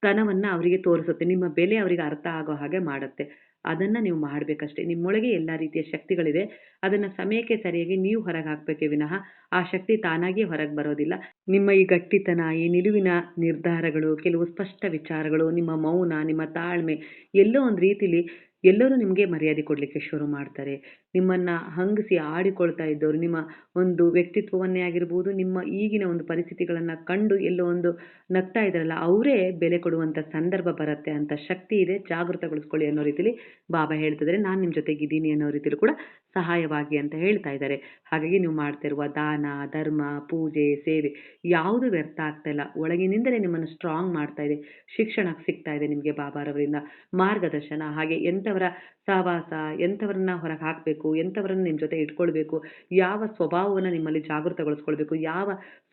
ತನವನ್ನು ಅವರಿಗೆ ತೋರಿಸುತ್ತೆ, ನಿಮ್ಮ ಬೆಲೆ ಅವರಿಗೆ ಅರ್ಥ ಆಗೋ ಹಾಗೆ ಮಾಡುತ್ತೆ. ಅದನ್ನು ನೀವು ಮಾಡಬೇಕಷ್ಟೇ. ನಿಮ್ಮೊಳಗೆ ಎಲ್ಲ ರೀತಿಯ ಶಕ್ತಿಗಳಿದೆ. ಅದನ್ನು ಸಮಯಕ್ಕೆ ಸರಿಯಾಗಿ ನೀವು ಹೊರಗೆ ಹಾಕಬೇಕೇ ವಿನಃ ಆ ಶಕ್ತಿ ತಾನಾಗಿಯೇ ಹೊರಗೆ ಬರೋದಿಲ್ಲ. ನಿಮ್ಮ ಈ ಗಟ್ಟಿತನ, ಈ ನಿಲುವಿನ ನಿರ್ಧಾರಗಳು, ಕೆಲವು ಸ್ಪಷ್ಟ ವಿಚಾರಗಳು, ನಿಮ್ಮ ಮೌನ, ನಿಮ್ಮ ತಾಳ್ಮೆ, ಎಲ್ಲೋ ಒಂದು ರೀತಿಲಿ ಎಲ್ಲರೂ ನಿಮಗೆ ಮರ್ಯಾದೆ ಕೊಡಲಿಕ್ಕೆ ಶುರು ಮಾಡ್ತಾರೆ. ನಿಮ್ಮನ್ನು ಹಂಗಿಸಿ ಆಡಿಕೊಳ್ತಾ ಇದ್ದವರು, ನಿಮ್ಮ ಒಂದು ವ್ಯಕ್ತಿತ್ವವನ್ನೇ ಆಗಿರ್ಬೋದು, ನಿಮ್ಮ ಈಗಿನ ಒಂದು ಪರಿಸ್ಥಿತಿಗಳನ್ನು ಕಂಡು ಎಲ್ಲೋ ಒಂದು ನಗ್ತಾ ಇದ್ದಾರಲ್ಲ, ಅವರೇ ಬೆಲೆ ಕೊಡುವಂಥ ಸಂದರ್ಭ ಬರುತ್ತೆ ಅಂತ ಶಕ್ತಿ ಇದೆ, ಜಾಗೃತಗೊಳಿಸ್ಕೊಳ್ಳಿ ಅನ್ನೋ ರೀತಿಲಿ ಬಾಬಾ ಹೇಳ್ತಿದ್ದಾರೆ. ನಾನು ನಿಮ್ಮ ಜೊತೆಗಿದ್ದೀನಿ ಅನ್ನೋ ರೀತಿಲಿ ಕೂಡ ಸಹಾಯವಾಗಿ ಅಂತ ಹೇಳ್ತಾ ಇದ್ದಾರೆ. ಹಾಗಾಗಿ ನೀವು ಮಾಡ್ತಾ ಇರುವ ದಾನ, ಧರ್ಮ, ಪೂಜೆ, ಸೇವೆ ಯಾವುದು ವ್ಯರ್ಥ ಆಗ್ತಾ ಇಲ್ಲ. ಒಳಗಿನಿಂದಲೇ ನಿಮ್ಮನ್ನು ಸ್ಟ್ರಾಂಗ್ ಮಾಡ್ತಾ ಇದೆ. ಶಿಕ್ಷಣ ಸಿಗ್ತಾ ಇದೆ ನಿಮಗೆ ಬಾಬಾರವರಿಂದ ಮಾರ್ಗದರ್ಶನ, ಹಾಗೆ ಎಂಥವರ ಸಹವಾಸ ಎಂಥವರನ್ನ ಹೊರಗೆ ಹಾಕಬೇಕು ಎಂಥವರನ್ನ ನಿಮ್ಮ ಜೊತೆ ಇಟ್ಕೊಳ್ಬೇಕು ಯಾವ ಸ್ವಭಾವವನ್ನು ನಿಮ್ಮಲ್ಲಿ ಜಾಗೃತಗೊಳಿಸ್ಕೊಳ್ಬೇಕು ಯಾವ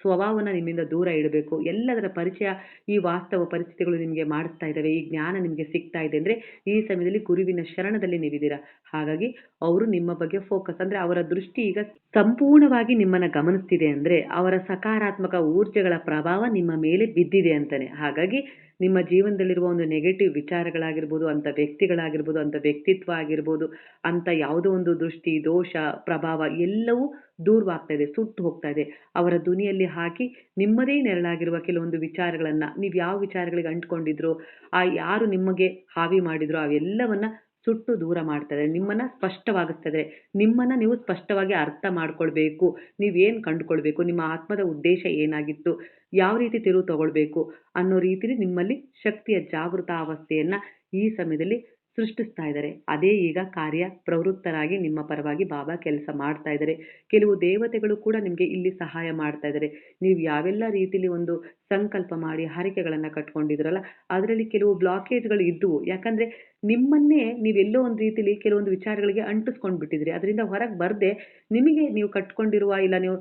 ಸ್ವಭಾವವನ್ನು ನಿಮ್ಮಿಂದ ದೂರ ಇಡಬೇಕು. ಎಲ್ಲದರ ಪರಿಚಯ, ಈ ವಾಸ್ತವ ಪರಿಸ್ಥಿತಿಗಳು ನಿಮಗೆ ಮಾಡಿಸ್ತಾ ಇದ್ದಾವೆ, ಈ ಜ್ಞಾನ ನಿಮಗೆ ಸಿಗ್ತಾ ಇದೆ ಅಂದರೆ ಈ ಸಮಯದಲ್ಲಿ ಗುರುವಿನ ಶರಣದಲ್ಲಿ ನೀವಿದ್ದೀರಾ? ಹಾಗಾಗಿ ಅವರು ನಿಮ್ಮ ಬಗ್ಗೆ ಫೋಕಸ್ ಅಂದರೆ ಅವರ ದೃಷ್ಟಿ ಈಗ ಸಂಪೂರ್ಣವಾಗಿ ನಿಮ್ಮನ್ನು ಗಮನಿಸ್ತಿದೆ ಅಂದರೆ ಅವರ ಸಕಾರಾತ್ಮಕ ಊರ್ಜೆಗಳ ಪ್ರಭಾವ ನಿಮ್ಮ ಮೇಲೆ ಬಿದ್ದಿದೆ ಅಂತಾನೆ. ಹಾಗಾಗಿ ನಿಮ್ಮ ಜೀವನದಲ್ಲಿರುವ ಒಂದು ನೆಗೆಟಿವ್ ವಿಚಾರಗಳಾಗಿರ್ಬೋದು ಅಂಥ ವ್ಯಕ್ತಿಗಳಾಗಿರ್ಬೋದು ಅಂಥ ವ್ಯಕ್ತಿತ್ವ ಆಗಿರ್ಬೋದು ಅಂಥ ಯಾವುದೋ ಒಂದು ದೃಷ್ಟಿ, ದೋಷ, ಪ್ರಭಾವ ಎಲ್ಲವೂ ದೂರವಾಗ್ತಾ ಇದೆ, ಸುಟ್ಟು ಹೋಗ್ತಾ ಇದೆ. ಅವರ ಧ್ವನಿಯಲ್ಲಿ ಹಾಕಿ ನಿಮ್ಮದೇ ನೆರಳಾಗಿರುವ ಕೆಲವೊಂದು ವಿಚಾರಗಳನ್ನು ನೀವು ಯಾವ ವಿಚಾರಗಳಿಗೆ ಅಂಟ್ಕೊಂಡಿದ್ರು, ಆ ಯಾರು ನಿಮಗೆ ಹಾವಿ ಮಾಡಿದ್ರೋ ಅವೆಲ್ಲವನ್ನು ಸುಟ್ಟು ದೂರ ಮಾಡ್ತಾ ನಿಮ್ಮನ್ನು ಸ್ಪಷ್ಟವಾಗಿಸ್ತದೆ ನಿಮ್ಮನ್ನ ನೀವು ಸ್ಪಷ್ಟವಾಗಿ ಅರ್ಥ ಮಾಡ್ಕೊಳ್ಬೇಕು. ನೀವೇನು ಕಂಡುಕೊಳ್ಬೇಕು? ನಿಮ್ಮ ಆತ್ಮದ ಉದ್ದೇಶ ಏನಾಗಿತ್ತು? ಯಾವ ರೀತಿ ತಿರುವು ತಗೊಳ್ಬೇಕು? ಅನ್ನೋ ರೀತಿಲಿ ನಿಮ್ಮಲ್ಲಿ ಶಕ್ತಿಯ ಜಾಗೃತ ಅವಸ್ಥೆಯನ್ನ ಈ ಸಮಯದಲ್ಲಿ ಸೃಷ್ಟಿಸ್ತಾ ಇದ್ದಾರೆ. ಅದೇ ಈಗ ಕಾರ್ಯ ಪ್ರವೃತ್ತರಾಗಿ ನಿಮ್ಮ ಪರವಾಗಿ ಬಾಬಾ ಕೆಲಸ ಮಾಡ್ತಾ ಇದ್ದಾರೆ. ಕೆಲವು ದೇವತೆಗಳು ಕೂಡ ನಿಮಗೆ ಇಲ್ಲಿ ಸಹಾಯ ಮಾಡ್ತಾ ಇದ್ದಾರೆ. ನೀವು ಯಾವೆಲ್ಲ ರೀತಿಲಿ ಒಂದು ಸಂಕಲ್ಪ ಮಾಡಿ ಹರಿಕೆಗಳನ್ನು ಕಟ್ಕೊಂಡಿದ್ರಲ್ಲ, ಅದರಲ್ಲಿ ಕೆಲವು ಬ್ಲಾಕೇಜ್ಗಳು ಇದ್ದವು. ಯಾಕಂದ್ರೆ ನಿಮ್ಮನ್ನೇ ನೀವೆಲ್ಲೋ ಒಂದು ರೀತಿಲಿ ಕೆಲವೊಂದು ವಿಚಾರಗಳಿಗೆ ಅಂಟಿಸ್ಕೊಂಡು ಬಿಟ್ಟಿದ್ರಿ. ಅದರಿಂದ ಹೊರಗೆ ಬರದೆ ನಿಮಗೆ ನೀವು ಕಟ್ಕೊಂಡಿರುವ ಇಲ್ಲ ನೀವು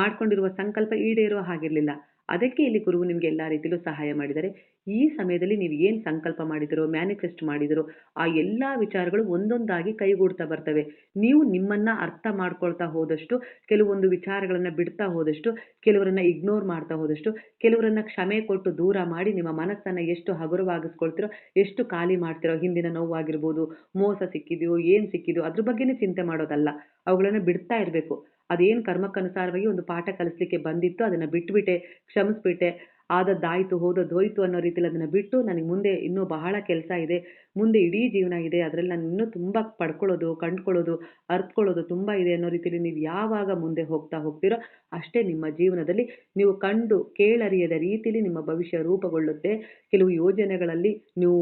ಮಾಡ್ಕೊಂಡಿರುವ ಸಂಕಲ್ಪ ಈಡೇರುವ ಹಾಗಿರ್ಲಿಲ್ಲ. ಅದಕ್ಕೆ ಇಲ್ಲಿ ಗುರುವು ನಿಮಗೆ ಎಲ್ಲ ರೀತಿಯಲ್ಲೂ ಸಹಾಯ ಮಾಡಿದ್ದಾರೆ. ಈ ಸಮಯದಲ್ಲಿ ನೀವು ಏನು ಸಂಕಲ್ಪ ಮಾಡಿದರೋ ಮ್ಯಾನಿಫೆಸ್ಟ್ ಮಾಡಿದಿರೋ, ಆ ಎಲ್ಲಾ ವಿಚಾರಗಳು ಒಂದೊಂದಾಗಿ ಕೈಗೂಡ್ತಾ ಬರ್ತವೆ. ನೀವು ನಿಮ್ಮನ್ನ ಅರ್ಥ ಮಾಡ್ಕೊಳ್ತಾ ಹೋದಷ್ಟು, ಕೆಲವೊಂದು ವಿಚಾರಗಳನ್ನು ಬಿಡ್ತಾ ಹೋದಷ್ಟು, ಕೆಲವರನ್ನ ಇಗ್ನೋರ್ ಮಾಡ್ತಾ ಹೋದಷ್ಟು, ಕೆಲವರನ್ನ ಕ್ಷಮೆ ಕೊಟ್ಟು ದೂರ ಮಾಡಿ ನಿಮ್ಮ ಮನಸ್ಸನ್ನ ಎಷ್ಟು ಹಗುರವಾಗಿಸ್ಕೊಳ್ತಿರೋ, ಎಷ್ಟು ಖಾಲಿ ಮಾಡ್ತಿರೋ, ಹಿಂದಿನ ನೋವಾಗಿರ್ಬೋದು, ಮೋಸ ಸಿಕ್ಕಿದೆಯೋ, ಏನು ಸಿಕ್ಕಿದೆಯೋ ಅದ್ರ ಬಗ್ಗೆನೇ ಚಿಂತೆ ಮಾಡೋದಲ್ಲ. ಅವುಗಳನ್ನು ಬಿಡ್ತಾ ಇರಬೇಕು. ಅದೇನ್ ಕರ್ಮಕ್ಕನುಸಾರವಾಗಿ ಒಂದು ಪಾಠ ಕಲಿಸ್ಲಿಕ್ಕೆ ಬಂದಿತ್ತು ಅದನ್ನು ಬಿಟ್ಬಿಟ್ಟೆ, ಕ್ಷಮಿಸ್ಬಿಟ್ಟೆ. ಆದದ್ದಾಯಿತು ಹೋದದ್ದು ಹೋಯಿತು ಅನ್ನೋ ರೀತಿಯಲ್ಲಿ ಅದನ್ನು ಬಿಟ್ಟು ನನಗೆ ಮುಂದೆ ಇನ್ನೂ ಬಹಳ ಕೆಲಸ ಇದೆ. ಮುಂದೆ ಇಡೀ ಜೀವನ ಇದೆ. ಅದರಲ್ಲಿ ನಾನು ಇನ್ನೂ ತುಂಬ ಪಡ್ಕೊಳ್ಳೋದು, ಕಂಡ್ಕೊಳ್ಳೋದು ಅರ್ಥಕೊಳ್ಳೋದು ತುಂಬ ಇದೆ ಅನ್ನೋ ರೀತಿಯಲ್ಲಿ ನೀವು ಯಾವಾಗ ಮುಂದೆ ಹೋಗ್ತಾ ಹೋಗ್ತೀರೋ ಅಷ್ಟೇ ನಿಮ್ಮ ಜೀವನದಲ್ಲಿ ನೀವು ಕಂಡು ಕೇಳರಿಯದ ರೀತಿಯಲ್ಲಿ ನಿಮ್ಮ ಭವಿಷ್ಯ ರೂಪುಗೊಳ್ಳುತ್ತೆ. ಕೆಲವು ಯೋಜನೆಗಳಲ್ಲಿ ನೀವು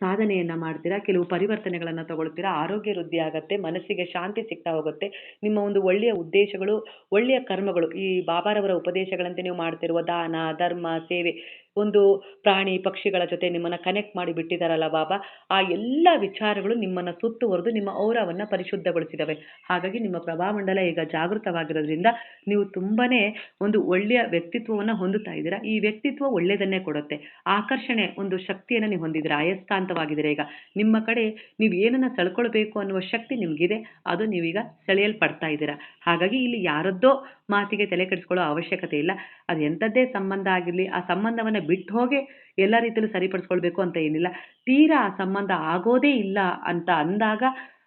ಸಾಧನೆಯನ್ನ ಮಾಡ್ತೀರಾ? ಕೆಲವು ಪರಿವರ್ತನೆಗಳನ್ನ ತಗೊಳ್ತೀರಾ? ಆರೋಗ್ಯ ವೃದ್ಧಿ ಆಗತ್ತೆ, ಮನಸ್ಸಿಗೆ ಶಾಂತಿ ಸಿಗ್ತಾ ಹೋಗುತ್ತೆ. ನಿಮ್ಮ ಒಂದು ಒಳ್ಳೆಯ ಉದ್ದೇಶಗಳು, ಒಳ್ಳೆಯ ಕರ್ಮಗಳು, ಈ ಬಾಬಾರವರ ಉಪದೇಶಗಳಂತೆ ನೀವು ಮಾಡ್ತಿರುವ ದಾನ, ಧರ್ಮ, ಸೇವೆ ಒಂದು ಪ್ರಾಣಿ ಪಕ್ಷಿಗಳ ಜೊತೆ ನಿಮ್ಮನ್ನ ಕನೆಕ್ಟ್ ಮಾಡಿ ಬಿಟ್ಟಿದಾರಲ್ಲ ಬಾಬಾ, ಆ ಎಲ್ಲ ವಿಚಾರಗಳು ನಿಮ್ಮನ್ನ ಸುತ್ತುವರೆದು ನಿಮ್ಮ ಔರವನ್ನ ಪರಿಶುದ್ಧಗೊಳಿಸಿದವೆ. ಹಾಗಾಗಿ ನಿಮ್ಮ ಪ್ರಭಾಮಂಡಲ ಈಗ ಜಾಗೃತವಾಗಿರೋದ್ರಿಂದ ನೀವು ತುಂಬಾನೇ ಒಂದು ಒಳ್ಳೆಯ ವ್ಯಕ್ತಿತ್ವವನ್ನ ಹೊಂದುತ್ತಾ ಇದ್ದೀರಾ. ಈ ವ್ಯಕ್ತಿತ್ವ ಒಳ್ಳೆಯದನ್ನೇ ಕೊಡುತ್ತೆ. ಆಕರ್ಷಣೆ ಒಂದು ಶಕ್ತಿಯನ್ನ ನೀವು ಹೊಂದಿದ್ದೀರಾ. ಅಯಸ್ಕಾಂತವಾಗಿದ್ದೀರಾ ಈಗ. ನಿಮ್ಮ ಕಡೆ ನೀವು ಏನನ್ನ ಸೆಳ್ಕೊಳ್ಬೇಕು ಅನ್ನುವ ಶಕ್ತಿ ನಿಮ್ಗಿದೆ. ಅದು ನೀವೀಗ ಸೆಳೆಯಲ್ಪಡ್ತಾ ಇದ್ದೀರಾ. ಹಾಗಾಗಿ ಇಲ್ಲಿ ಯಾರದ್ದೋ ಮಾತಿಗೆ ತಲೆ ಕೆಡಿಸ್ಕೊಳ್ಳೋ ಅವಶ್ಯಕತೆ ಇಲ್ಲ. ಅದು ಎಂಥದ್ದೇ ಸಂಬಂಧ ಆಗಿರ್ಲಿ, ಆ ಸಂಬಂಧವನ್ನ ಬಿಟ್ಟು ಹೋಗಿ ಎಲ್ಲ ರೀತಿಯಲ್ಲೂ ಸರಿಪಡಿಸ್ಕೊಳ್ಬೇಕು ಅಂತ ಏನಿಲ್ಲ. ತೀರಾ ಆ ಸಂಬಂಧ ಆಗೋದೇ ಇಲ್ಲ ಅಂತ ಅಂದಾಗ,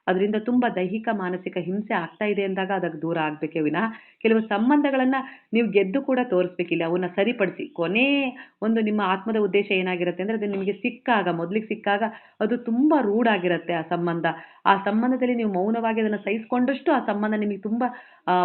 ಅದರಿಂದ ತುಂಬಾ ದೈಹಿಕ, ಮಾನಸಿಕ ಹಿಂಸೆ ಆಗ್ತಾ ಇದೆ ಅಂದಾಗ ಅದಕ್ಕೆ ದೂರ ಆಗ್ಬೇಕೇ ವಿನಃ. ಕೆಲವು ಸಂಬಂಧಗಳನ್ನ ನೀವು ಗೆದ್ದು ಕೂಡ ತೋರಿಸ್ಬೇಕಿಲ್ಲ ಅವನ್ನ ಸರಿಪಡಿಸಿ. ಕೊನೆ ಒಂದು ನಿಮ್ಮ ಆತ್ಮದ ಉದ್ದೇಶ ಏನಾಗಿರುತ್ತೆ ಅಂದ್ರೆ ಅದು ನಿಮಗೆ ಸಿಕ್ಕಾಗ, ಮೊದಲಿಗೆ ಸಿಕ್ಕಾಗ ಅದು ತುಂಬಾ ರೂಢಾಗಿರುತ್ತೆ ಆ ಸಂಬಂಧ. ಆ ಸಂಬಂಧದಲ್ಲಿ ನೀವು ಮೌನವಾಗಿ ಅದನ್ನ ಸಹಿಸಿಕೊಂಡಷ್ಟು ಆ ಸಂಬಂಧ ನಿಮಗೆ ತುಂಬಾ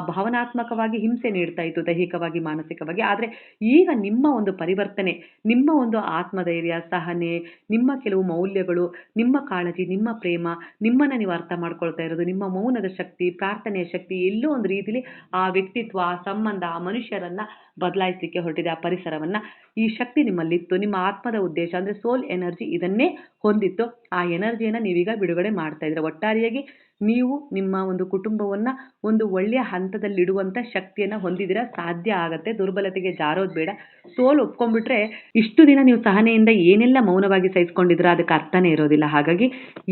ಭಾವನಾತ್ಮಕವಾಗಿ ಹಿಂಸೆ ನೀಡ್ತಾ ಇತ್ತು, ದೈಹಿಕವಾಗಿ, ಮಾನಸಿಕವಾಗಿ. ಆದ್ರೆ ಈಗ ನಿಮ್ಮ ಒಂದು ಪರಿವರ್ತನೆ, ನಿಮ್ಮ ಒಂದು ಆತ್ಮಧೈರ್ಯ, ಸಹನೆ, ನಿಮ್ಮ ಕೆಲವು ಮೌಲ್ಯಗಳು, ನಿಮ್ಮ ಕಾಳಜಿ, ನಿಮ್ಮ ಪ್ರೇಮ, ನಿಮ್ಮನ್ನ ನೀವು ಅರ್ಥ ಮಾಡ್ಕೊಳ್ತಾ ಇರೋದು, ನಿಮ್ಮ ಮೌನದ ಶಕ್ತಿ, ಪ್ರಾರ್ಥನೆಯ ಶಕ್ತಿ ಎಲ್ಲೋ ಒಂದು ರೀತಿಲಿ ಆ ವ್ಯಕ್ತಿತ್ವ, ಸಂಬಂಧ ಮನುಷ್ಯರನ್ನ ಬದಲಾಯಿಸಲಿಕ್ಕೆ ಹೊರಟಿದೆ ಆ ಪರಿಸರವನ್ನ. ಈ ಶಕ್ತಿ ನಿಮ್ಮಲ್ಲಿತ್ತು. ನಿಮ್ಮ ಆತ್ಮದ ಉದ್ದೇಶ ಅಂದ್ರೆ ಸೋಲ್ ಎನರ್ಜಿ ಇದನ್ನೇ ಹೊಂದಿತ್ತು. ಆ ಎನರ್ಜಿಯನ್ನು ನೀವೀಗ ಬಿಡುಗಡೆ ಮಾಡ್ತಾ ಇದ್ದೀರ? ಒಟ್ಟಾರೆಯಾಗಿ ನೀವು ನಿಮ್ಮ ಒಂದು ಕುಟುಂಬವನ್ನ ಒಂದು ಒಳ್ಳೆಯ ಹಂತದಲ್ಲಿಡುವಂಥ ಶಕ್ತಿಯನ್ನ ಹೊಂದಿದಿರ ಸಾಧ್ಯ ಆಗತ್ತೆ, ದುರ್ಬಲತೆಗೆ ಜಾರೋದು ಬೇಡ. ಸೋಲು ಒಪ್ಕೊಂಡ್ಬಿಟ್ರೆ ಇಷ್ಟು ದಿನ ನೀವು ಸಹನೆಯಿಂದ ಏನೆಲ್ಲ ಮೌನವಾಗಿ ಸಹಿಸ್ಕೊಂಡಿದ್ರ ಅದಕ್ಕೆ ಅರ್ಥನೇ ಇರೋದಿಲ್ಲ. ಹಾಗಾಗಿ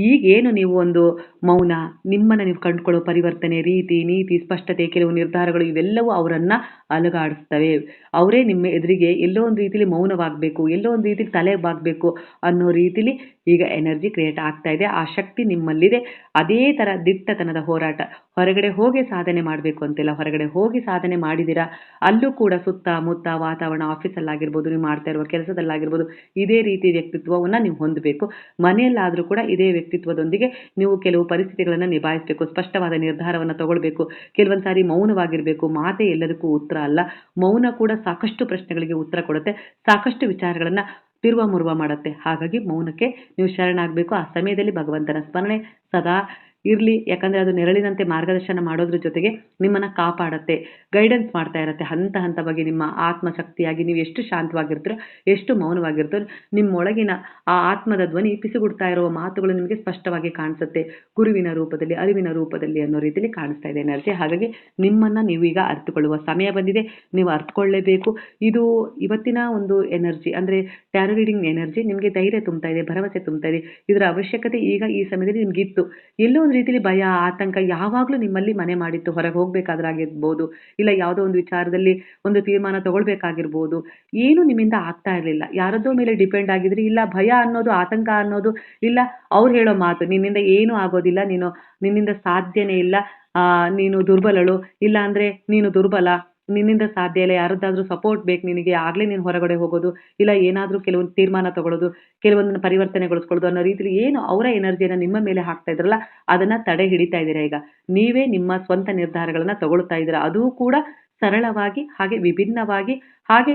ಈಗೇನು ನೀವು ಒಂದು ಮೌನ, ನಿಮ್ಮನ್ನ ನೀವು ಕಂಡುಕೊಳ್ಳೋ ಪರಿವರ್ತನೆ, ರೀತಿ, ನೀತಿ, ಸ್ಪಷ್ಟತೆ, ಕೆಲವು ನಿರ್ಧಾರಗಳು ಇವೆಲ್ಲವೂ ಅವರನ್ನು ಅಲುಗಾಡಿಸ್ತವೆ. ಅವರೇ ನಿಮ್ಮ ಎದುರಿಗೆ ಎಲ್ಲೋ ಒಂದು ರೀತಿಲಿ ಮೌನವಾಗಬೇಕು, ಎಲ್ಲೋ ಒಂದು ರೀತಿಲಿ ತಲೆ ಬಾಗಬೇಕು ಅನ್ನೋ ರೀತಿಲಿ ಈಗ ಎನರ್ಜಿ ಕ್ರಿಯೇಟ್ ಆಗ್ತಾ ಇದೆ. ಆ ಶಕ್ತಿ ನಿಮ್ಮಲ್ಲಿದೆ. ಅದೇ ತರ ದಿಟ್ಟತನದ ಹೋರಾಟ. ಹೊರಗಡೆ ಹೋಗಿ ಸಾಧನೆ ಮಾಡಬೇಕು ಅಂತಿಲ್ಲ. ಹೊರಗಡೆ ಹೋಗಿ ಸಾಧನೆ ಮಾಡಿದಿರಾ ಅಲ್ಲೂ ಕೂಡ ಸುತ್ತ ಮುತ್ತ ವಾತಾವರಣ ಆಫೀಸಲ್ಲಾಗಿರ್ಬೋದು ನೀವು ಮಾಡ್ತಾ ಇರುವ ಕೆಲಸದಲ್ಲಾಗಿರ್ಬೋದು, ಇದೇ ರೀತಿ ವ್ಯಕ್ತಿತ್ವವನ್ನ ನೀವು ಹೊಂದಬೇಕು. ಮನೆಯಲ್ಲಾದರೂ ಕೂಡ ಇದೇ ವ್ಯಕ್ತಿತ್ವದೊಂದಿಗೆ ನೀವು ಕೆಲವು ಪರಿಸ್ಥಿತಿಗಳನ್ನು ನಿಭಾಯಿಸಬೇಕು. ಸ್ಪಷ್ಟವಾದ ನಿರ್ಧಾರವನ್ನ ತಗೊಳ್ಬೇಕು. ಕೆಲವೊಂದು ಸಾರಿ ಮೌನವಾಗಿರಬೇಕು. ಮಾತೇ ಎಲ್ಲದಕ್ಕೂ ಉತ್ತರ ಅಲ್ಲ. ಮೌನ ಕೂಡ ಸಾಕಷ್ಟು ಪ್ರಶ್ನೆಗಳಿಗೆ ಉತ್ತರ ಕೊಡುತ್ತೆ. ಸಾಕಷ್ಟು ವಿಚಾರಗಳನ್ನ ತಿರುವ ಮುರುವ ಮಾಡುತ್ತೆ. ಹಾಗಾಗಿ ಮೌನಕ್ಕೆ ನೀವು ಶರಣಾಗಬೇಕು. ಆ ಸಮಯದಲ್ಲಿ ಭಗವಂತನ ಸ್ಮರಣೆ ಸದಾ ಇರ್ಲಿ, ಯಾಕಂದ್ರೆ ಅದು ನೆರಳಿನಂತೆ ಮಾರ್ಗದರ್ಶನ ಮಾಡೋದ್ರ ಜೊತೆಗೆ ನಿಮ್ಮನ್ನ ಕಾಪಾಡತ್ತೆ ಗೈಡೆನ್ಸ್ ಮಾಡ್ತಾ ಇರತ್ತೆ, ಹಂತ ಹಂತವಾಗಿ ನಿಮ್ಮ ಆತ್ಮಶಕ್ತಿಯಾಗಿ ನೀವು ಎಷ್ಟು ಶಾಂತವಾಗಿರ್ತೀರೋ, ಎಷ್ಟು ಮೌನವಾಗಿರ್ತೀರೋ, ನಿಮ್ಮೊಳಗಿನ ಆ ಆತ್ಮದ ಧ್ವನಿ ಪಿಸುಗುಡ್ತಾ ಇರುವ ಮಾತುಗಳು ನಿಮಗೆ ಸ್ಪಷ್ಟವಾಗಿ ಕಾಣಿಸುತ್ತೆ. ಗುರುವಿನ ರೂಪದಲ್ಲಿ, ಅರಿವಿನ ರೂಪದಲ್ಲಿ ಅನ್ನೋ ರೀತಿಯಲ್ಲಿ ಕಾಣಿಸ್ತಾ ಇದೆ ಎನರ್ಜಿ. ಹಾಗಾಗಿ ನಿಮ್ಮನ್ನ ನೀವೀಗ ಅರ್ಥಕೊಳ್ಳುವ ಸಮಯ ಬಂದಿದೆ. ನೀವು ಅರ್ಥಕೊಳ್ಳೇಬೇಕು ಇದು ಇವತ್ತಿನ ಒಂದು ಎನರ್ಜಿ, ಅಂದ್ರೆ ಟ್ಯಾರೋ ರೀಡಿಂಗ್ ಎನರ್ಜಿ. ನಿಮಗೆ ಧೈರ್ಯ ತುಂಬ್ತಾ ಇದೆ, ಭರವಸೆ ತುಂಬ್ತಾ ಇದೆ. ಇದರ ಅವಶ್ಯಕತೆ ಈಗ ಈ ಸಮಯದಲ್ಲಿ ನಿಮಗಿತ್ತು. ಎಲ್ಲೋ ಒಂದು ರೀತಿಯಲ್ಲಿ ಭಯ, ಆತಂಕ ಯಾವಾಗಲೂ ನಿಮ್ಮಲ್ಲಿ ಮನೆ ಮಾಡಿತ್ತು. ಹೊರಗೆ ಹೋಗ್ಬೇಕಾದ್ರಾಗಿರ್ಬೋದು ಇಲ್ಲ ಯಾವುದೋ ಒಂದು ವಿಚಾರದಲ್ಲಿ ಒಂದು ತೀರ್ಮಾನ ತಗೊಳ್ಬೇಕಾಗಿರ್ಬೋದು. ಏನು ನಿಮ್ಮಿಂದ ಆಗ್ತಾ ಇರಲಿಲ್ಲ. ಯಾರದ್ದೋ ಮೇಲೆ ಡಿಪೆಂಡ್ ಆಗಿದ್ರಿ. ಇಲ್ಲ, ಭಯ ಅನ್ನೋದು, ಆತಂಕ ಅನ್ನೋದು, ಇಲ್ಲ, ಅವ್ರು ಹೇಳೋ ಮಾತು, ನಿನ್ನಿಂದ ಏನು ಆಗೋದಿಲ್ಲ. ನೀನು, ನಿನ್ನಿಂದ ಸಾಧ್ಯನೇ ಇಲ್ಲ. ನೀನು ದುರ್ಬಲಳು. ಇಲ್ಲ ಅಂದ್ರೆ ನೀನು ದುರ್ಬಲ. ನಿನ್ನಿಂದ ಸಾಧ್ಯ ಇಲ್ಲ. ಯಾರದ್ದಾದ್ರೂ ಸಪೋರ್ಟ್ ಬೇಕು ನಿನಗೆ, ಆಗಲೇ ನೀನು ಹೊರಗಡೆ ಹೋಗೋದು, ಇಲ್ಲ ಏನಾದರೂ ಕೆಲವೊಂದು ತೀರ್ಮಾನ ತಗೊಳ್ಳೋದು, ಕೆಲವೊಂದನ್ನು ಪರಿವರ್ತನೆಗೊಳಿಸ್ಕೊಳ್ಳೋದು ಅನ್ನೋ ರೀತಿಲಿ ಏನು ಅವರ ಎನರ್ಜಿಯನ್ನು ನಿಮ್ಮ ಮೇಲೆ ಹಾಕ್ತಾ ಇದ್ರಲ್ಲ, ಅದನ್ನ ತಡೆ ಹಿಡಿತಾ ಇದ್ದೀರಾ ಈಗ? ನೀವೇ ನಿಮ್ಮ ಸ್ವಂತ ನಿರ್ಧಾರಗಳನ್ನ ತಗೊಳ್ತಾ ಇದ್ದೀರಾ? ಅದೂ ಕೂಡ ಸರಳವಾಗಿ, ಹಾಗೆ ವಿಭಿನ್ನವಾಗಿ, ಹಾಗೆ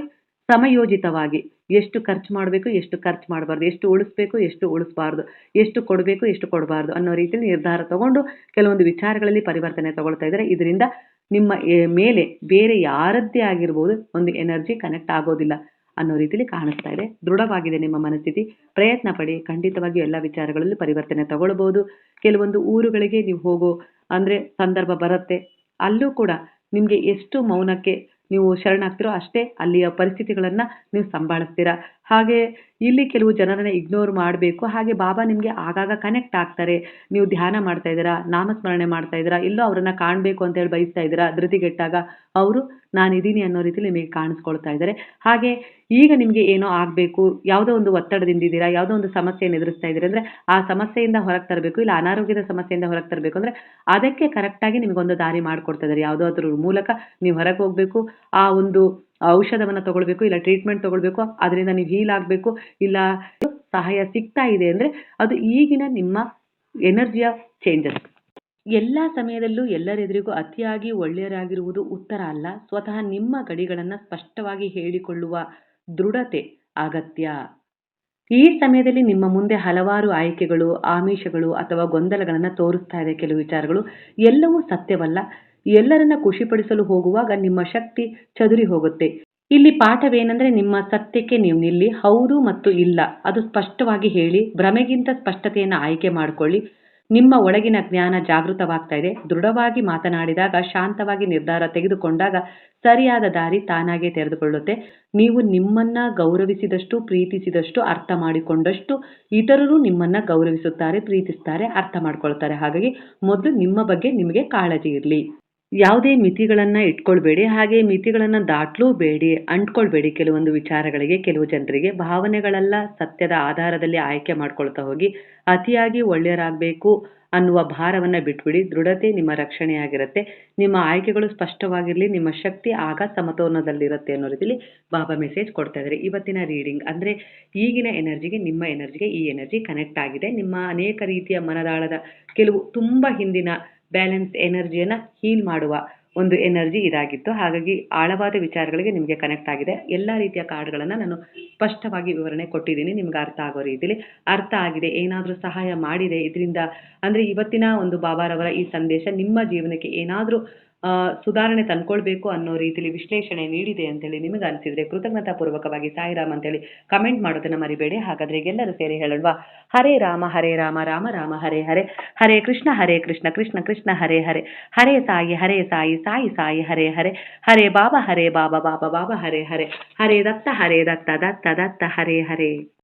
ಸಮಯೋಜಿತವಾಗಿ ಎಷ್ಟು ಖರ್ಚು ಮಾಡಬೇಕು, ಎಷ್ಟು ಖರ್ಚು ಮಾಡಬಾರ್ದು. ಎಷ್ಟು ಉಳಿಸ್ಬೇಕು, ಎಷ್ಟು ಉಳಿಸಬಾರ್ದು. ಎಷ್ಟು ಕೊಡಬೇಕು, ಎಷ್ಟು ಕೊಡಬಾರ್ದು ಅನ್ನೋ ರೀತಿಯಲ್ಲಿ ನಿರ್ಧಾರ ತಗೊಂಡು, ಕೆಲವೊಂದು ವಿಚಾರಗಳಲ್ಲಿ ಪರಿವರ್ತನೆ ತಗೊಳ್ತಾ ಇದ್ದಾರೆ? ಇದರಿಂದ ನಿಮ್ಮ ಮೇಲೆ ಬೇರೆ ಯಾರದ್ದೇ ಆಗಿರ್ಬೋದು ಒಂದು ಎನರ್ಜಿ ಕನೆಕ್ಟ್ ಆಗೋದಿಲ್ಲ ಅನ್ನೋ ರೀತಿಯಲ್ಲಿ ಕಾಣಿಸ್ತಾ ಇದೆ. ದೃಢವಾಗಿದೆ ನಿಮ್ಮ ಮನಸ್ಥಿತಿ. ಪ್ರಯತ್ನ ಪಡಿ. ಖಂಡಿತವಾಗಿ ಎಲ್ಲ ವಿಚಾರಗಳಲ್ಲಿ ಪರಿವರ್ತನೆ ತಗೊಳ್ಬೋದು ಕೆಲವೊಂದು ಊರುಗಳಿಗೆ ನೀವು ಹೋಗೋ ಅಂದ್ರೆ ಸಂದರ್ಭ ಬರುತ್ತೆ. ಅಲ್ಲೂ ಕೂಡ ನಿಮಗೆ ಎಷ್ಟು ಮೌನಕ್ಕೆ ನೀವು ಶರಣಾಗ್ತಿರೋ ಅಷ್ಟೇ ಅಲ್ಲಿಯ ಪರಿಸ್ಥಿತಿಗಳನ್ನ ನೀವು ಸಂಭಾಳಿಸ್ತೀರಾ? ಹಾಗೆ ಇಲ್ಲಿ ಕೆಲವು ಜನರನ್ನ ಇಗ್ನೋರ್ ಮಾಡಬೇಕು. ಹಾಗೆ ಬಾಬಾ ನಿಮಗೆ ಆಗಾಗ ಕನೆಕ್ಟ್ ಆಗ್ತಾರೆ. ನೀವು ಧ್ಯಾನ ಮಾಡ್ತಾ ಇದ್ದೀರಾ? ನಾಮಸ್ಮರಣೆ ಮಾಡ್ತಾ ಇದ್ದೀರಾ? ಇಲ್ಲೋ ಅವರನ್ನ ಕಾಣಬೇಕು ಅಂತ ಹೇಳಿ ಬಯಸ್ತಾ ಇದ್ದೀರಾ? ಧೃತಿಗೆಟ್ಟಾಗ ಅವರು ನಾನಿದ್ದೀನಿ ಅನ್ನೋ ರೀತಿಲಿ ನಿಮಗೆ ಕಾಣಿಸ್ಕೊಳ್ತಾ ಇದ್ದಾರೆ. ಹಾಗೆ ಈಗ ನಿಮಗೆ ಏನೋ ಆಗಬೇಕು, ಯಾವುದೋ ಒಂದು ಒತ್ತಡದಿಂದ ಇದ್ದೀರಾ? ಯಾವುದೋ ಒಂದು ಸಮಸ್ಯೆಯನ್ನು ಎದುರಿಸ್ತಾ ಇದ್ದೀರಾ? ಅಂದ್ರೆ ಆ ಸಮಸ್ಯೆಯಿಂದ ಹೊರಗೆ ತರಬೇಕು, ಇಲ್ಲ ಅನಾರೋಗ್ಯದ ಸಮಸ್ಯೆಯಿಂದ ಹೊರಗೆ ತರಬೇಕು ಅಂದ್ರೆ ಅದಕ್ಕೆ ಕರೆಕ್ಟಾಗಿ ನಿಮಗೊಂದು ದಾರಿ ಮಾಡಿಕೊಡ್ತಾ ಇದ್ದಾರೆ. ಯಾವುದೋ ಅದ್ರ ಮೂಲಕ ನೀವು ಹೊರಗೆ ಹೋಗಬೇಕು. ಆ ಒಂದು ಔಷಧವನ್ನ ತಗೊಳ್ಬೇಕು ಇಲ್ಲ ಟ್ರೀಟ್ಮೆಂಟ್ ತಗೊಳ್ಬೇಕು, ಅದರಿಂದ ನೀವು ಹೀಲ್ ಆಗಬೇಕು, ಇಲ್ಲ ಸಹಾಯ ಸಿಗ್ತಾ ಇದೆ ಅಂದ್ರೆ ಅದು ಈಗಿನ ನಿಮ್ಮ ಎನರ್ಜಿಯ ಚೇಂಜಸ್ ಎಲ್ಲ ಸಮಯದಲ್ಲೂ ಎಲ್ಲರೆದುರಿಗೂ ಅತಿಯಾಗಿ ಒಳ್ಳೆಯರಾಗಿರುವುದು ಉತ್ತರ ಅಲ್ಲ. ಸ್ವತಃ ನಿಮ್ಮ ಗಡಿಗಳನ್ನು ಸ್ಪಷ್ಟವಾಗಿ ಹೇಳಿಕೊಳ್ಳುವ ದೃಢತೆ ಅಗತ್ಯ. ಈ ಸಮಯದಲ್ಲಿ ನಿಮ್ಮ ಮುಂದೆ ಹಲವಾರು ಆಯ್ಕೆಗಳು, ಆಮಿಷಗಳು ಅಥವಾ ಗೊಂದಲಗಳನ್ನು ತೋರಿಸ್ತಾ ಇದೆ ಕೆಲವು ವಿಚಾರಗಳು. ಎಲ್ಲವೂ ಸತ್ಯವಲ್ಲ. ಎಲ್ಲರನ್ನ ಖುಷಿಪಡಿಸಲು ಹೋಗುವಾಗ ನಿಮ್ಮ ಶಕ್ತಿ ಚದುರಿ ಹೋಗುತ್ತೆ. ಇಲ್ಲಿ ಪಾಠವೇನೆಂದರೆ ನಿಮ್ಮ ಸತ್ಯಕ್ಕೆ ನೀವು ನಿಲ್ಲಿ, ಹೌದು ಮತ್ತು ಇಲ್ಲ. ಅದು ಸ್ಪಷ್ಟವಾಗಿ ಹೇಳಿ, ಭ್ರಮೆಗಿಂತ ಸ್ಪಷ್ಟತೆಯನ್ನು ಆಯ್ಕೆ ಮಾಡಿಕೊಳ್ಳಿ. ನಿಮ್ಮ ಒಳಗಿನ ಜ್ಞಾನ ಜಾಗೃತವಾಗ್ತಾ ಇದೆ. ದೃಢವಾಗಿ ಮಾತನಾಡಿದಾಗ, ಶಾಂತವಾಗಿ ನಿರ್ಧಾರ ತೆಗೆದುಕೊಂಡಾಗ ಸರಿಯಾದ ದಾರಿ ತಾನಾಗೆ ತೆರೆದುಕೊಳ್ಳುತ್ತೆ. ನೀವು ನಿಮ್ಮನ್ನ ಗೌರವಿಸಿದಷ್ಟು, ಪ್ರೀತಿಸಿದಷ್ಟು, ಅರ್ಥ ಮಾಡಿಕೊಂಡಷ್ಟು ಇತರರು ನಿಮ್ಮನ್ನ ಗೌರವಿಸುತ್ತಾರೆ, ಪ್ರೀತಿಸ್ತಾರೆ, ಅರ್ಥ ಮಾಡ್ಕೊಳ್ತಾರೆ. ಹಾಗಾಗಿ ಮೊದಲು ನಿಮ್ಮ ಬಗ್ಗೆ ನಿಮಗೆ ಕಾಳಜಿ ಇರಲಿ. ಯಾವುದೇ ಮಿತಿಗಳನ್ನ ಇಟ್ಕೊಳ್ಬೇಡಿ, ಹಾಗೆ ಮಿತಿಗಳನ್ನ ದಾಟ್ಲೂ ಬೇಡಿ ಅಂಟ್ಕೊಳ್ಬೇಡಿ ಕೆಲವೊಂದು ವಿಚಾರಗಳಿಗೆ. ಕೆಲವು ಜನರಿಗೆ ಭಾವನೆಗಳೆಲ್ಲ ಸತ್ಯದ ಆಧಾರದಲ್ಲಿ ಆಯ್ಕೆ ಮಾಡ್ಕೊಳ್ತಾ ಹೋಗಿ ಅತಿಯಾಗಿ ಒಳ್ಳೆಯರಾಗಬೇಕು ಅನ್ನುವ ಭಾರವನ್ನ ಬಿಟ್ಬಿಡಿ. ದೃಢತೆ ನಿಮ್ಮ ರಕ್ಷಣೆಯಾಗಿರುತ್ತೆ. ನಿಮ್ಮ ಆಯ್ಕೆಗಳು ಸ್ಪಷ್ಟವಾಗಿರಲಿ, ನಿಮ್ಮ ಶಕ್ತಿ ಆಗ ಸಮತೋಲನದಲ್ಲಿರುತ್ತೆ ಅನ್ನೋ ರೀತಿಲಿ ಬಾಬಾ ಮೆಸೇಜ್ ಕೊಡ್ತಾ ಇದ್ದಾರೆ. ಇವತ್ತಿನ ರೀಡಿಂಗ್ ಅಂದ್ರೆ ಈಗಿನ ಎನರ್ಜಿಗೆ, ನಿಮ್ಮ ಎನರ್ಜಿಗೆ ಈ ಎನರ್ಜಿ ಕನೆಕ್ಟ್ ಆಗಿದೆ. ನಿಮ್ಮ ಅನೇಕ ರೀತಿಯ ಮನದಾಳದ, ಕೆಲವು ತುಂಬಾ ಹಿಂದಿನ ಬ್ಯಾಲೆನ್ಸ್ ಎನರ್ಜಿಯನ್ನು ಹೀಲ್ ಮಾಡುವ ಒಂದು ಎನರ್ಜಿ ಇದಾಗಿತ್ತು. ಹಾಗಾಗಿ ಆಳವಾದ ವಿಚಾರಗಳಿಗೆ ನಿಮಗೆ ಕನೆಕ್ಟ್ ಆಗಿದೆ. ಎಲ್ಲ ರೀತಿಯ ಕಾರ್ಡ್ಗಳನ್ನು ನಾನು ಸ್ಪಷ್ಟವಾಗಿ ವಿವರಣೆ ಕೊಟ್ಟಿದ್ದೀನಿ. ನಿಮ್ಗೆ ಅರ್ಥ ಆಗೋ ರೀತಿಲಿ. ಅರ್ಥ ಆಗಿದೆ, ಏನಾದರೂ ಸಹಾಯ ಮಾಡಿದೆ. ಇದರಿಂದ ಅಂದ್ರೆ ಇವತ್ತಿನ ಒಂದು ಬಾಬಾರವರ ಈ ಸಂದೇಶ ನಿಮ್ಮ ಜೀವನಕ್ಕೆ ಏನಾದರೂ ಸುಧಾರಣೆ ತಂದ್ಕೊಳ್ಬೇಕು ಅನ್ನೋ ರೀತಿಲಿ ವಿಶ್ಲೇಷಣೆ ನೀಡಿದೆ ಅಂತೇಳಿ ನಿಮಗೆ ಅನಿಸಿದ್ರೆ ಕೃತಜ್ಞತಾ ಪೂರ್ವಕವಾಗಿ ಸಾಯಿರಾಮ್ ಅಂತೇಳಿ ಕಮೆಂಟ್ ಮಾಡೋದನ್ನ ಮರಿಬೇಡಿ. ಹಾಗಾದ್ರೆ ಎಲ್ಲರೂ ಸೇರಿ ಹೇಳಲ್ವಾ? ಹರೇ ರಾಮ ಹರೇ ರಾಮ ರಾಮ ರಾಮ, ಹರೇ ಹರೇ. ಹರೇ ಕೃಷ್ಣ ಹರೇ ಕೃಷ್ಣ ಕೃಷ್ಣ ಕೃಷ್ಣ, ಹರೇ ಹರೇ. ಹರೇ ಸಾಯಿ ಹರೇ ಸಾಯಿ ಸಾಯಿ ಸಾಯಿ, ಹರೇ ಹರೇ. ಹರೇ ಬಾಬಾ ಹರೇ ಬಾಬಾ ಬಾಬಾ ಬಾಬಾ, ಹರೇ ಹರೇ. ಹರೇ ದತ್ತ ಹರೇ ದತ್ತ ದತ್ತ ದತ್ತ, ಹರೇ ಹರೇ.